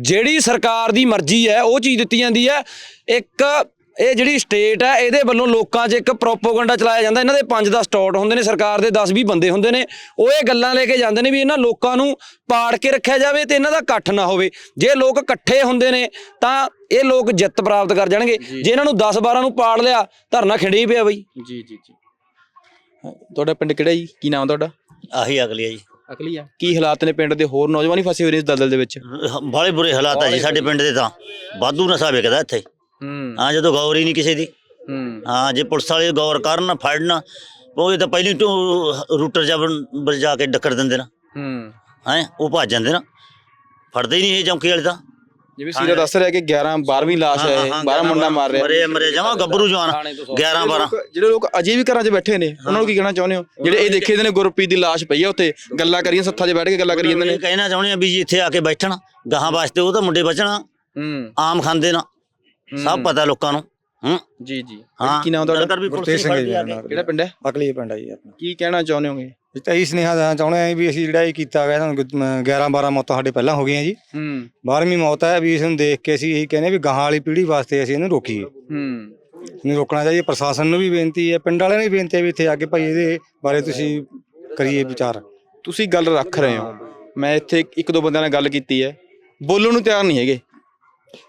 ਜਿਹੜੀ ਸਰਕਾਰ ਦੀ ਮਰਜ਼ੀ ਹੈ ਉਹ ਚੀਜ਼ ਦਿੱਤੀ ਜਾਂਦੀ ਹੈ। ਇੱਕ ਇਹ ਜਿਹੜੀ ਸਟੇਟ ਹੈ ਇਹਦੇ ਵੱਲੋਂ ਲੋਕਾਂ 'ਚ ਇੱਕ ਪ੍ਰੋਪੋਗੈਂਡਾ ਚਲਾਇਆ ਜਾਂਦਾ। ਇਹਨਾਂ ਦੇ 5-10 ਸਟਾਰਟ ਹੁੰਦੇ ਨੇ ਸਰਕਾਰ ਦੇ 10-20 ਬੰਦੇ ਹੁੰਦੇ ਨੇ। ਉਹ ਇਹ ਗੱਲਾਂ ਲੈ ਕੇ ਜਾਂਦੇ ਨੇ ਵੀ ਇਹਨਾਂ ਲੋਕਾਂ ਨੂੰ ਪਾੜ ਕੇ ਰੱਖਿਆ ਜਾਵੇ ਤੇ ਇਹਨਾਂ ਦਾ ਇਕੱਠ ਨਾ ਹੋਵੇ। ਜੇ ਲੋਕ ਇਕੱਠੇ ਹੁੰਦੇ ਨੇ ਤਾਂ ਇਹ ਲੋਕ ਜਿੱਤ ਪ੍ਰਾਪਤ ਕਰ ਜਾਣਗੇ। ਜੇ। ਇਹਨਾਂ ਨੂੰ 10-12 ਨੂੰ ਪਾੜ ਲਿਆ ਧਰਨਾ ਖਿੰਡੇ ਹੀ ਪਿਆ ਬਈ। ਜੀ ਜੀ ਜੀ। ਤੁਹਾਡਾ ਪਿੰਡ ਕਿਹੜਾ ਜੀ? ਕੀ ਨਾਮ ਤੁਹਾਡਾ? ਆਹੀ ਅਗਲੀ ਆ ਜੀ। ਅਕਲੀ ਆ। ਕੀ ਹਾਲਾਤ ਨੇ ਪਿੰਡ ਦੇ ਹੋਰ ਨੌਜਵਾਨ ਹੀ ਫਸੇ ਹੋਏ ਨੇ ਇਸ ਦਲਦਲ ਦੇ ਵਿੱਚ? ਬਾਲੇ ਬੁਰੇ ਹਾਲਾਤ ਆ ਜੀ ਸਾਡੇ ਪਿੰਡ ਦੇ ਤਾਂ। ਵਾਧੂ ਨਸ਼ਾ ਵਿਕਦਾ ਇੱਥੇ। ਹੂੰ। ਹਾਂ ਜਦੋਂ ਗੌਰ ਹੀ ਨਹੀਂ ਕਿਸੇ ਦੀ। ਹੂੰ। ਹਾਂ ਜੇ ਪੁਲਿਸ ਵਾਲੇ ਗੌਰ ਕਰਨ ਫੜਨ ਉਹ ਤਾਂ ਪਹਿਲੀ ਤੋਂ ਰੂਟਰ ਜਾ ਜਾ ਕੇ ਡੱਕਰ ਦਿੰਦੇ ਨਾ। ਹੂੰ। ਹੈ ਉਹ ਭੱਜ ਜਾਂਦੇ ਨਾ। ਫੜਦੇ ਹੀ ਨਹੀਂ ਇਹ ਚੌਂਕੀ ਵਾਲੇ ਤਾਂ। ਜਿਵੇਂ ਸੀਰਾ ਦੱਸ ਰਿਹਾ ਕਿ 11 12ਵੀਂ ਲਾਸ਼ ਹੈ ਇਹ 12 ਮੁੰਡਾ ਮਾਰ ਰਿਹਾ। ਮਰੇ ਮਰੇ ਜਮਾ ਗੱਭਰੂ ਜਵਾਨ। 11 12 ਲੋਕ- ਜਿਹੜੇ ਲੋਕ ਅਜੇ ਵੀ ਘਰਾਂ 'ਚ ਬੈਠੇ ਨੇ ਉਹਨਾਂ ਨੂੰ ਕੀ ਕਹਿਣਾ ਚਾਹੁੰਦੇ ਹੋ? ਜਿਹੜੇ ਇਹ ਦੇਖੇ ਦੇ ਨੇ ਗੁਰਪ੍ਰੀਤ ਦੀ ਲਾਸ਼ ਪਈ ਆ ਉੱਥੇ ਗੱਲਾਂ ਕਰੀਆਂ ਸੱਥਾਂ 'ਚ ਬੈਠ ਕੇ ਗੱਲਾਂ ਕਰੀ ਜਾਂਦੇ ਨੇ। ਕਹਿਣਾ ਚਾਹੁੰਦੇ ਆ ਵੀ ਜੀ ਇੱਥੇ ਆ ਕੇ ਬੈਠਣ ਗਾਹਾਂ ਵਾਸਤੇ ਉਹ ਤਾਂ ਮੁੰਡੇ ਬਚਣਾ। ਹੂੰ। ਆਮ ਖਾਂਦੇ ਨਾ। ਸਭ ਪਤਾ ਲੋਕਾਂ ਨੂੰ ਹੂੰ। ਜੀ ਜੀ। ਹਾਂ। ਕੀ ਨਾਮ ਤੁਹਾਡਾ? ਗੁਰਤੇਜ ਸਿੰਘ ਜੀ ਪਿੰਡ ਹੈ? ਅਕਲੀ ਪਿੰਡ ਆ ਜੀ ਆਪਣਾ। ਕੀ ਕਹਿਣਾ ਚਾਹੁੰਦੇ ਹੋਗੇ? ਤਾਂ ਇਹੀ ਸੁਨੇਹਾ ਦੇਣਾ ਚਾਹੁੰਦੇ ਆ ਵੀ ਅਸੀਂ ਜਿਹੜਾ ਇਹ ਕੀਤਾ ਗਿਆ ਸਾਨੂੰ 11 12 ਮੌਤਾਂ ਸਾਡੇ ਪਹਿਲਾਂ ਹੋ ਗਈਆਂ ਜੀ। ਹੂੰ। 12ਵੀਂ ਮੌਤ ਹੈ ਵੀ ਇਸ ਨੂੰ ਦੇਖ ਕੇ ਅਸੀਂ ਇਹੀ ਕਹਿੰਦੇ ਵੀ ਗਾਹਾਂ ਵਾਲੀ ਪੀੜ੍ਹੀ ਵਾਸਤੇ ਅਸੀਂ ਇਹਨੂੰ ਰੋਕੀਏ। ਹੂੰ। ਇਹਨੂੰ ਰੋਕਣਾ ਚਾਹੀਏ ਪ੍ਰਸ਼ਾਸਨ ਨੂੰ ਵੀ ਬੇਨਤੀ ਹੈ ਪਿੰਡ ਵਾਲਿਆਂ ਨੂੰ ਵੀ ਬੇਨਤੀ ਹੈ ਵੀ ਇੱਥੇ ਆ ਕੇ ਭਾਈ ਇਹਦੇ ਬਾਰੇ ਤੁਸੀਂ ਕਰੀਏ ਵਿਚਾਰ। ਤੁਸੀਂ ਗੱਲ ਰੱਖ ਰਹੇ ਹੋ। ਮੈਂ ਇੱਥੇ ਇੱਕ ਦੋ ਬੰਦਿਆਂ ਨਾਲ ਗੱਲ ਕੀਤੀ ਹੈ। ਬੋਲਣ ਨੂੰ ਤਿਆਰ ਨਹੀਂ ਹੈਗੇ।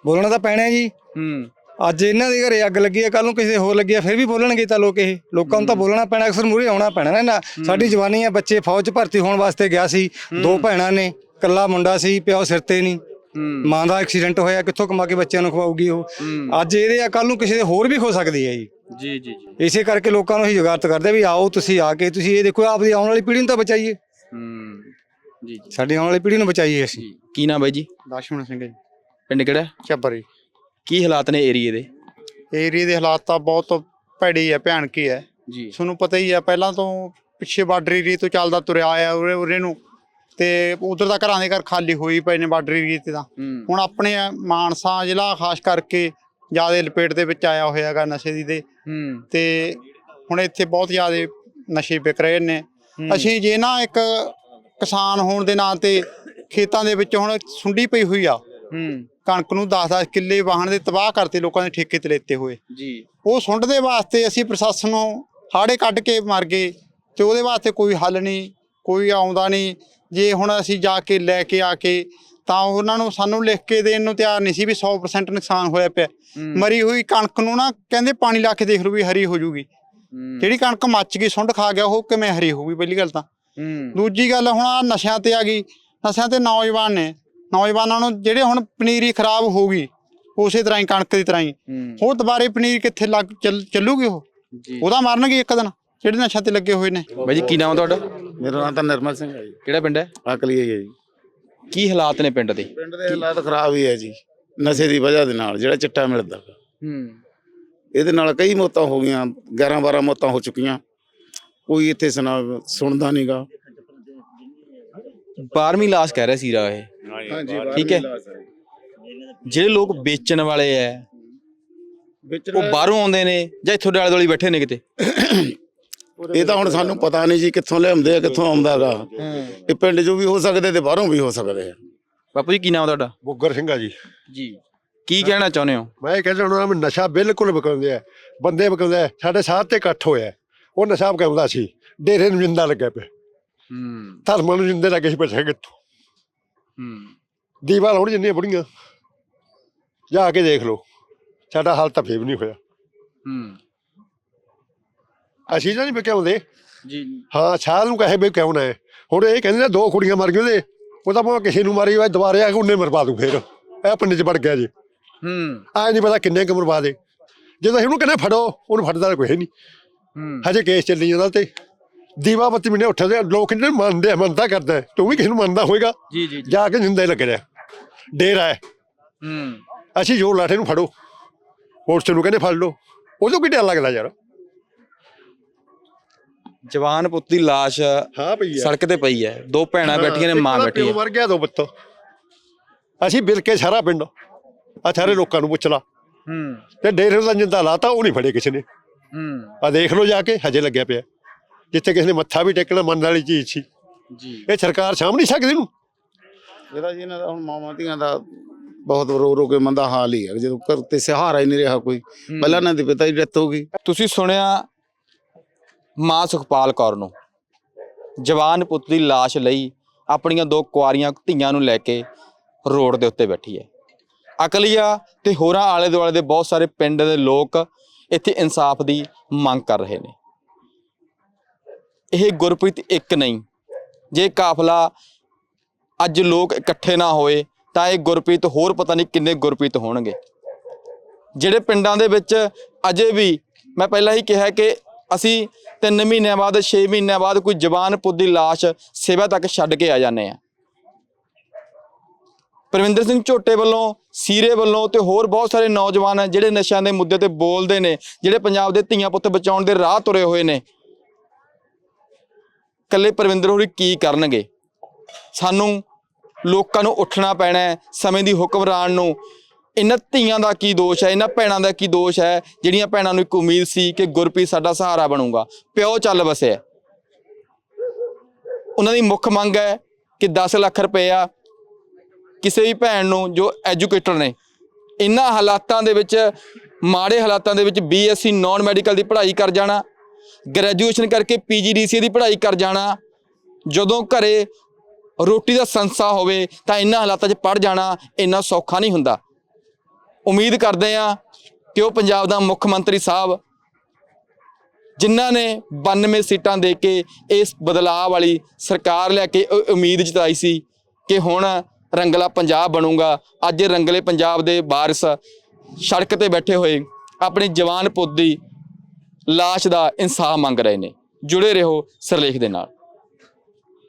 ਬੋਲਣਾ ਤਾਂ ਪੈਣਾ ਹੈ ਜੀ। ਹੂੰ। ਅੱਜ ਇਹਨਾਂ ਦੇ ਘਰੇ ਅੱਗ ਲੱਗੀ ਹੈ ਕੱਲ ਨੂੰ ਕਿਸੇ ਹੋਰ ਲੱਗੀ ਹੈ ਫਿਰ ਵੀ ਬੋਲਣਗੇ ਤਾਂ ਲੋਕ ਇਹ। ਲੋਕਾਂ ਨੂੰ ਤਾਂ ਬੋਲਣਾ ਪੈਣਾ ਅਕਸਰ ਮੂਰੇ ਆਉਣਾ ਪੈਣਾ ਨਾ ਸਾਡੀ ਜਵਾਨੀ ਹੈ ਬੱਚੇ ਫੌਜ ਭਰਤੀ ਹੋਣ ਵਾਸਤੇ ਗਿਆ ਸੀ ਦੋ ਭੈਣਾਂ ਨੇ ਕੱਲਾ ਮੁੰਡਾ ਸੀ ਪਿਓ ਸਿਰ ਤੇ ਨਹੀਂ। ਮਾਂ ਦਾ ਐਕਸੀਡੈਂਟ ਹੋਇਆ ਕਿੱਥੋਂ ਕਮਾ ਕੇ ਬੱਚਿਆਂ ਨੂੰ ਖਵਾਉਗੀ ਉਹ? ਅੱਜ ਇਹਦੇ ਆ ਕੱਲ ਨੂੰ ਕਿਸੇ ਦੇ ਹੋਰ ਵੀ ਹੋ ਸਕਦੀ ਹੈ ਜੀ। ਜੀ ਜੀ ਇਸੇ ਕਰਕੇ ਲੋਕਾਂ ਨੂੰ ਹੀ ਜਗਾਰਤ ਕਰਦੇ ਵੀ ਆਓ ਤੁਸੀਂ ਆ ਕੇ ਤੁਸੀਂ ਇਹ ਦੇਖੋ ਆਪਦੀ ਆਉਣ ਵਾਲੀ ਪੀੜ੍ਹੀ ਨੂੰ ਤਾਂ ਬਚਾਈਏ। ਹੂੰ। ਜੀ ਸਾਡੀ ਆਉਣ ਵਾਲੀ ਪੀੜ੍ਹੀ ਨੂੰ ਬਚਾਈਏ ਅਸੀਂ। ਕੀ ਨਾਮ ਬਾਈ ਜੀ? ਦਸ਼ਮਣ ਸਿੰਘ ਜੀ। ਪਿੰਡ ਕਿਹੜਾ? ਚੱਪਰ ਕੀ ਹਾਲਾਤ ਨੇ ਏਰੀਏ ਦੇ? ਏਰੀਏ ਦੇ ਹਾਲਾਤ ਤਾਂ ਬਹੁਤ ਭੈੜੀ ਹੈ ਭਿਆਨਕ ਹੀ ਹੈ ਜੀ। ਤੁਹਾਨੂੰ ਪਤਾ ਹੀ ਹੈ ਪਹਿਲਾਂ ਤੋਂ ਪਿੱਛੇ ਬਾਰਡਰ ਏਰੀਏ ਤੋਂ ਚੱਲਦਾ ਤੁਰਿਆ ਆਇਆ ਉਰੇ ਉਰੇ ਨੂੰ। ਤੇ ਉਧਰ ਦਾ ਘਰਾਂ ਦੇ ਘਰ ਖਾਲੀ ਹੋਈ ਪਏ ਨੇ ਬਾਰਡਰ ਏਰੀਏ ਤੇ ਤਾਂ। ਹੁਣ ਆਪਣੇ ਮਾਨਸਾ ਜ਼ਿਲ੍ਹਾ ਖਾਸ ਕਰਕੇ ਜ਼ਿਆਦਾ ਲਪੇਟ ਦੇ ਵਿੱਚ ਆਇਆ ਹੋਇਆ ਹੈਗਾ ਨਸ਼ੇ ਦੀ ਦੇ। ਤੇ ਹੁਣ ਇੱਥੇ ਬਹੁਤ ਜ਼ਿਆਦਾ ਨਸ਼ੇ ਵਿਕ ਰਹੇ ਨੇ। ਅਸੀਂ ਜੇ ਨਾ ਇੱਕ ਕਿਸਾਨ ਹੋਣ ਦੇ ਨਾਂ ਤੇ ਖੇਤਾਂ ਦੇ ਵਿੱਚ ਹੁਣ ਸੁੰਡੀ ਪਈ ਹੋਈ ਆ ਹੂੰ। ਕਣਕ ਨੂੰ 10-10 ਕਿੱਲੇ ਵਾਹਣ ਦੇ ਤਬਾਹ ਕਰਤੇ ਲੋਕਾਂ ਦੇ ਠੇਕੇ ਤੇ ਲੈਤੇ ਹੋਏ। ਜੀ। ਉਹ ਸੁੰਡ ਦੇ ਵਾਸਤੇ ਅਸੀਂ ਪ੍ਰਸ਼ਾਸਨ ਨੂੰ ਹਾੜੇ ਕੱਢ ਕੇ ਮਰ ਗਏ ਤੇ ਉਹਦੇ ਵਾਸਤੇ ਕੋਈ ਹੱਲ ਨਹੀਂ ਕੋਈ ਆਉਂਦਾ ਨਹੀਂ। ਜੇ ਹੁਣ ਅਸੀਂ ਜਾ ਕੇ ਲੈ ਕੇ ਆ ਕੇ ਤਾਂ ਉਹਨਾਂ ਨੂੰ ਸਾਨੂੰ ਲਿਖ ਕੇ ਦੇਣ ਨੂੰ ਤਿਆਰ ਨਹੀਂ ਸੀ ਵੀ 100% ਨੁਕਸਾਨ ਹੋਇਆ ਪਿਆ। ਮਰੀ ਹੋਈ ਕਣਕ ਨੂੰ ਨਾ ਕਹਿੰਦੇ ਪਾਣੀ ਲਾ ਕੇ ਦੇਖ ਲਓ ਵੀ ਹਰੀ ਹੋ ਜੂਗੀ। ਜਿਹੜੀ ਕਣਕ ਮੱਚ ਗਈ ਸੁੰਡ ਖਾ ਗਿਆ ਉਹ ਕਿਵੇਂ ਹਰੀ ਹੋਊਗੀ ਪਹਿਲੀ ਗੱਲ ਤਾਂ। ਦੂਜੀ ਗੱਲ ਹੁਣ ਆ ਨਸ਼ਿਆਂ ਤੇ ਆ ਗਈ। ਨਸ਼ਿਆਂ ਤੇ ਨੌਜਵਾਨ ਨੇ ਨੌਜਵਾਨਾਂ ਨੂੰ ਜਿਹੜੇ ਹੁਣ ਪਨੀਰੀ ਖਰਾਬ ਹੋ ਗਈ ਉਸੇ ਤਰ੍ਹਾਂ ਹੀ ਕਣਕ ਦੀ ਤਰ੍ਹਾਂ ਹੀ। ਉਹ ਦੁਬਾਰੇ ਪਨੀਰ ਕਿੱਥੇ ਲੱਗ ਚੱਲ- ਚੱਲੂਗੀ ਉਹ? ਉਹਦਾ ਮਰਨਗੇ ਇੱਕ ਦਿਨ ਜਿਹੜੇ ਨਸ਼ਿਆਂ ਤੇ ਲੱਗੇ ਹੋਏ ਨੇ। ਬਾਈ ਜੀ ਕੀ ਨਾਮ ਤੁਹਾਡਾ? ਮੇਰਾ ਨਾਮ ਤਾਂ ਨਿਰਮਲ ਸਿੰਘ ਹੈ ਜੀ। ਕਿਹੜਾ ਪਿੰਡ ਹੈ? ਅਕਲੀ ਹੈ ਜੀ। ਕੀ ਹਾਲਾਤ ਨੇ ਪਿੰਡ ਦੇ? ਪਿੰਡ ਦੇ ਹਾਲਾਤ ਖਰਾਬ ਹੀ ਹੈ ਜੀ ਨਸ਼ੇ ਦੀ ਵਜ੍ਹਾ ਦੇ ਨਾਲ ਜਿਹੜਾ ਚਿੱਟਾ ਮਿਲਦਾ। ਹੂੰ। ਇਹਦੇ ਨਾਲ ਕਈ ਮੌਤਾਂ ਹੋ ਗਈਆਂ 11 12 ਮੌਤਾਂ ਹੋ ਚੁੱਕੀਆਂ। ਕੋਈ ਇੱਥੇ ਸੁਣਾ ਸੁਣਦਾ ਨਹੀਂਗਾ 12ਵੀਂ ਲਾਸ਼ ਕਹਿ ਰਿਹਾ ਸੀਰਾ ਇਹ। ਹਾਂਜੀ ਠੀਕ ਹੈ। ਜਿਹੜੇ ਲੋਕ ਵੇਚਣ ਵਾਲੇ ਐ ਉਹ ਬਾਹਰੋਂ ਆਉਂਦੇ ਨੇ ਜਾਂ ਇੱਥੋਂ ਦੇ ਆਲੇ ਦੁਆਲੇ ਬੈਠੇ ਨੇ ਕਿਤੇ? ਇਹ ਤਾਂ ਹੁਣ ਸਾਨੂੰ ਪਤਾ ਨਹੀਂ ਜੀ ਕਿੱਥੋਂ ਲਿਆਉਂਦੇ ਆ ਕਿੱਥੋਂ ਆਉਂਦਾਗਾ। ਇਹ ਪਿੰਡ 'ਚੋਂ ਵੀ ਹੋ ਸਕਦੇ ਤੇ ਬਾਹਰੋਂ ਵੀ ਹੋ ਸਕਦੇ ਆ। ਬਾਪੂ ਜੀ ਕੀ ਨਾਮ ਤੁਹਾਡਾ? ਬੁੱਗਰ ਸਿੰਘ ਆ ਜੀ। ਜੀ। ਕੀ ਕਹਿਣਾ ਚਾਹੁੰਦੇ ਹੋ? ਮੈਂ ਇਹ ਕਹਿੰਦਾ ਉਹਨਾਂ ਨੂੰ ਨਸ਼ਾ ਬਿਲਕੁਲ ਵਿਕਾਉਂਦੇ ਆ। ਬੰਦੇ ਵਿਕਾਉਂਦੇ ਆ। ਸਾਡੇ ਸਾਹ ਤੇ ਇਕੱਠ ਹੋਇਆ। ਉਹ ਨਸ਼ਾ ਵਿਕਾਉਂਦਾ ਸੀ। ਡੇਰੇ ਨੂੰ ਜਿੰਦਾ ਲੱਗਿਆ ਪਿਆ। ਹੂੰ। ਧਰਮਾਂ ਨੂੰ ਜਿੰਦੇ ਲੱਗੇ ਸੀ ਪੈਸੇ ਕਿੱਥੋਂ? ਹੂੰ। ਦੀਵਾ ਲਾਉਣ ਜਿੰਨੀਆਂ ਬੁੜੀਆਂ। ਜਾ ਕੇ ਦੇਖ ਲਓ। ਸਾਡਾ ਹਾਲ ਤਾਂ ਫੇਰ ਵੀ ਨਹੀਂ ਹੋਇਆ। ਹੂੰ। ਅਸੀਂ ਤਾਂ ਨਹੀਂ ਵਿਕਾਉਂਦੇ ਜੀ। ਹਾਂ ਸਾਹ ਨੂੰ ਕਹੇ ਵੀ ਕਿਉਂ ਨਾ ਹੈ ਹੁਣ ਇਹ ਕਹਿੰਦੇ ਨੇ ਦੋ ਕੁੜੀਆਂ ਮਰ ਗਈਆਂ ਉਹਦੇ। ਉਹ ਤਾਂ ਭਾਵੇਂ ਕਿਸੇ ਨੂੰ ਮਾਰੀ ਹੋਇਆ ਦੁਬਾਰੇ ਆ ਕੇ ਉਹਨੇ ਮਰਵਾ ਦੂ ਫੇਰ। ਇਹ ਪਿੰਡ 'ਚ ਵੜ ਗਿਆ ਜੀ। ਹੂੰ। ਐ ਨਹੀਂ ਪਤਾ ਕਿੰਨੇ ਕੁ ਮਰਵਾ ਦੇ। ਜਦੋਂ ਅਸੀਂ ਉਹਨੂੰ ਕਹਿੰਦੇ ਫੜੋ ਉਹਨੂੰ ਫੜਦਾ ਕੋਈ ਨਹੀਂ। ਹੂੰ। ਹਜੇ ਕੇਸ ਚੱਲੀ ਜਾਂਦਾ ਤੇ। ਦੀਵਾ ਬੱਤੀ ਮਿੰਨੇ ਉੱਠਦੇ ਲੋਕ ਕਿੰਨੇ ਮੰਨਦੇ ਆ ਮੰਨਦਾ ਕਰਦਾ। ਹੈ। ਤੂੰ ਵੀ ਕਿਸੇ ਨੂੰ ਮੰਨਦਾ ਹੋਏਗਾ। ਜੀ ਜੀ ਜੀ। ਜਾ ਕੇ ਜਿੰਦਾ ਹੀ ਲੱਗ ਰਿਹਾ। ਡੇਰਾ ਹੈ। ਹੂੰ। ਅਸੀਂ ਜੋਰ ਲਾਠੇ ਨੂੰ ਫੜੋ। ਪੁਲਿਸ ਨੂੰ ਕਹਿੰਦੇ ਫੜ ਲਓ। ਉਦੋਂ ਕੀ ਡਰ ਲੱਗਦਾ ਯਾਰ। ਜਵਾਨ ਪੁੱਤ ਦੀ ਲਾਸ਼ ਹਾਂ ਭਈ ਸੜਕ ਤੇ ਪਈ ਹੈ। ਦੋ ਭੈਣਾਂ ਬੈਠੀਆਂ ਨੇ ਮਾਂ ਬੈਠੀ ਹੈ। ਮਰ ਗਿਆ ਦੋ ਪੁੱਤ। ਅਸੀਂ ਬਿਲ ਕੇ ਸਾਰਾ ਪਿੰਡ ਆ ਸਾਰੇ ਲੋਕਾਂ ਨੂੰ ਪੁੱਛ ਲਾ। ਹੂੰ। ਤੇ ਡੇਰੇ ਦਾ ਜਿੰਦਾ ਲਾਤਾ ਉਹ ਨਹੀਂ ਫੜੇ ਕਿਸੇ ਨੇ। ਹੂੰ। ਆ ਦੇਖ ਲਓ ਜਾ ਕੇ ਹਜੇ ਲੱਗਿਆ ਪਿਆ। ਜਿੱਥੇ ਕਿਸੇ ਨੇ ਮੱਥਾ ਵੀ ਟੇਕਣਾ ਮੰਨਣ ਵਾਲੀ ਚੀਜ਼ ਸੀ। ਜੀ। ਇਹ ਸਰਕਾਰ ਸਾਂਭ ਨਹੀਂ ਸਕਦੀ ਨੂੰ ਇਹਦਾ ਜੀ ਇਹਨਾਂ ਦਾ ਹੁਣ ਮਾਵਾਂ ਧੀਆਂ ਦਾ ਬਹੁਤ ਰੋ ਰੋ ਕੇ ਮੰਦਾ ਹਾਲ ਹੀ ਹੈ ਜਦੋਂ ਘਰ ਤੇ ਸਹਾਰਾ ਹੀ ਨਹੀਂ ਰਿਹਾ ਕੋਈ। ਪਹਿਲਾਂ ਇਹਨਾਂ ਦੇ ਪਿਤਾ ਦੀ ਡੈਥ ਹੋ ਗਈ। ਤੁਸੀਂ ਸੁਣਿਆ ਮਾਂ ਸੁਖਪਾਲ ਕੌਰ ਨੂੰ? ਜਵਾਨ ਪੁੱਤ ਦੀ ਲਾਸ਼ ਲਈ ਆਪਣੀਆਂ ਦੋ ਕੁਆਰੀਆਂ ਧੀਆਂ ਨੂੰ ਲੈ ਕੇ ਰੋਡ ਦੇ ਉੱਤੇ ਬੈਠੀ ਹੈ। ਅਕਲੀਆ ਤੇ ਹੋਰਾਂ ਆਲੇ ਦੁਆਲੇ ਦੇ ਬਹੁਤ ਸਾਰੇ ਪਿੰਡ ਦੇ ਲੋਕ ਇੱਥੇ ਇਨਸਾਫ ਦੀ ਮੰਗ ਕਰ ਰਹੇ ਨੇ। ਇਹ ਗੁਰਪ੍ਰੀਤ ਇੱਕ ਨਹੀਂ ਜੇ ਕਾਫਲਾ ਅੱਜ ਲੋਕ ਇਕੱਠੇ ਨਾ ਹੋਏ ਤਾਂ ਇਹ ਗੁਰਪ੍ਰੀਤ ਹੋਰ ਪਤਾ ਨਹੀਂ ਕਿੰਨੇ ਗੁਰਪ੍ਰੀਤ ਹੋਣਗੇ। ਜਿਹੜੇ ਪਿੰਡਾਂ ਦੇ ਵਿੱਚ ਅਜੇ ਵੀ ਮੈਂ ਪਹਿਲਾਂ ਹੀ ਕਿਹਾ ਕਿ ਅਸੀਂ 3 ਮਹੀਨਿਆਂ ਬਾਅਦ 6 ਮਹੀਨਿਆਂ ਬਾਅਦ ਕੋਈ ਜਵਾਨ ਪੁੱਤ ਦੀ ਲਾਸ਼ ਸੇਵਾ ਤੱਕ ਛੱਡ ਕੇ ਆ ਜਾਂਦੇ ਆ ਪਰਵਿੰਦਰ ਸਿੰਘ ਝੋਟੇ ਵੱਲੋਂ, ਸੀਰੇ ਵੱਲੋਂ ਤੇ ਹੋਰ ਬਹੁਤ ਸਾਰੇ ਨੌਜਵਾਨ ਜਿਹੜੇ ਨਸ਼ਿਆਂ ਦੇ ਮੁੱਦੇ ਤੇ ਬੋਲਦੇ ਨੇ, ਜਿਹੜੇ ਪੰਜਾਬ ਦੇ ਧੀਆਂ ਪੁੱਤ ਬਚਾਉਣ ਦੇ ਰਾਹ ਤੁਰੇ ਹੋਏ ਨੇ। ਕੱਲੇ ਪਰਵਿੰਦਰ ਹੋਰੀ ਕੀ ਕਰਨਗੇ? ਸਾਨੂੰ ਲੋਕਾਂ ਨੂੰ ਉੱਠਣਾ ਪੈਣਾ ਹੈ, ਸਮੇਂ ਦੀ ਹੁਕਮਰਾਨ ਨੂੰ। ਇਹਨਾਂ ਧੀਆਂ ਦਾ ਕੀ ਦੋਸ਼ ਹੈ? ਇਹਨਾਂ ਭੈਣਾਂ ਦਾ ਕੀ ਦੋਸ਼ ਹੈ? ਜਿਹੜੀਆਂ ਭੈਣਾਂ ਨੂੰ ਇੱਕ ਉਮੀਦ ਸੀ ਕਿ ਗੁਰਪ੍ਰੀਤ ਸਾਡਾ ਸਹਾਰਾ ਬਣੂਗਾ। ਪਿਓ ਚੱਲ ਵਸਿਆ। ਉਹਨਾਂ ਦੀ ਮੁੱਖ ਮੰਗ ਹੈ ਕਿ 10 ਲੱਖ ਰੁਪਇਆ ਕਿਸੇ ਵੀ ਭੈਣ ਨੂੰ ਜੋ ਐਜੂਕੇਟਰ ਨੇ। ਇਹਨਾਂ ਹਾਲਾਤਾਂ ਦੇ ਵਿੱਚ, ਮਾੜੇ ਹਾਲਾਤਾਂ ਦੇ ਵਿੱਚ ਬੀਐਸਸੀ ਨਾਨ ਮੈਡੀਕਲ ਦੀ ਪੜ੍ਹਾਈ ਕਰ ਜਾਣਾ ਗ੍ਰੈਜੂਏਸ਼ਨ ਕਰਕੇ ਪੀਜੀਡੀਸੀ ਦੀ ਪੜ੍ਹਾਈ ਕਰ ਜਾਣਾ, ਜਦੋਂ ਘਰੇ ਰੋਟੀ ਦਾ ਸੰਸਾ ਹੋਵੇ ਤਾਂ ਇਹਨਾਂ ਹਾਲਾਤਾਂ 'ਚ ਪੜ ਜਾਣਾ ਇੰਨਾ ਸੌਖਾ ਨਹੀਂ ਹੁੰਦਾ। ਉਮੀਦ ਕਰਦੇ ਆ ਕਿ ਉਹ ਪੰਜਾਬ ਦਾ ਮੁੱਖ ਮੰਤਰੀ ਸਾਹਿਬ, ਜਿਨ੍ਹਾਂ ਨੇ 92 ਸੀਟਾਂ ਦੇ ਕੇ ਇਸ ਬਦਲਾਅ ਵਾਲੀ ਸਰਕਾਰ ਲੈ ਕੇ ਉਮੀਦ ਜਤਾਈ ਸੀ ਕਿ ਹੁਣ ਰੰਗਲਾ ਪੰਜਾਬ ਬਣੂਗਾ। ਅੱਜ ਰੰਗਲੇ ਪੰਜਾਬ ਦੇ ਵਾਰਿਸ ਸੜਕ ਤੇ ਬੈਠੇ ਹੋਏ ਆਪਣੇ ਜਵਾਨ ਪੁੱਤ ਦੀ ਲਾਸ਼ ਦਾ ਇਨਸਾਫ ਮੰਗ ਰਹੇ ਨੇ। ਜੁੜੇ ਰਹੋ ਸਰਲੇਖ ਦੇ ਨਾਲ।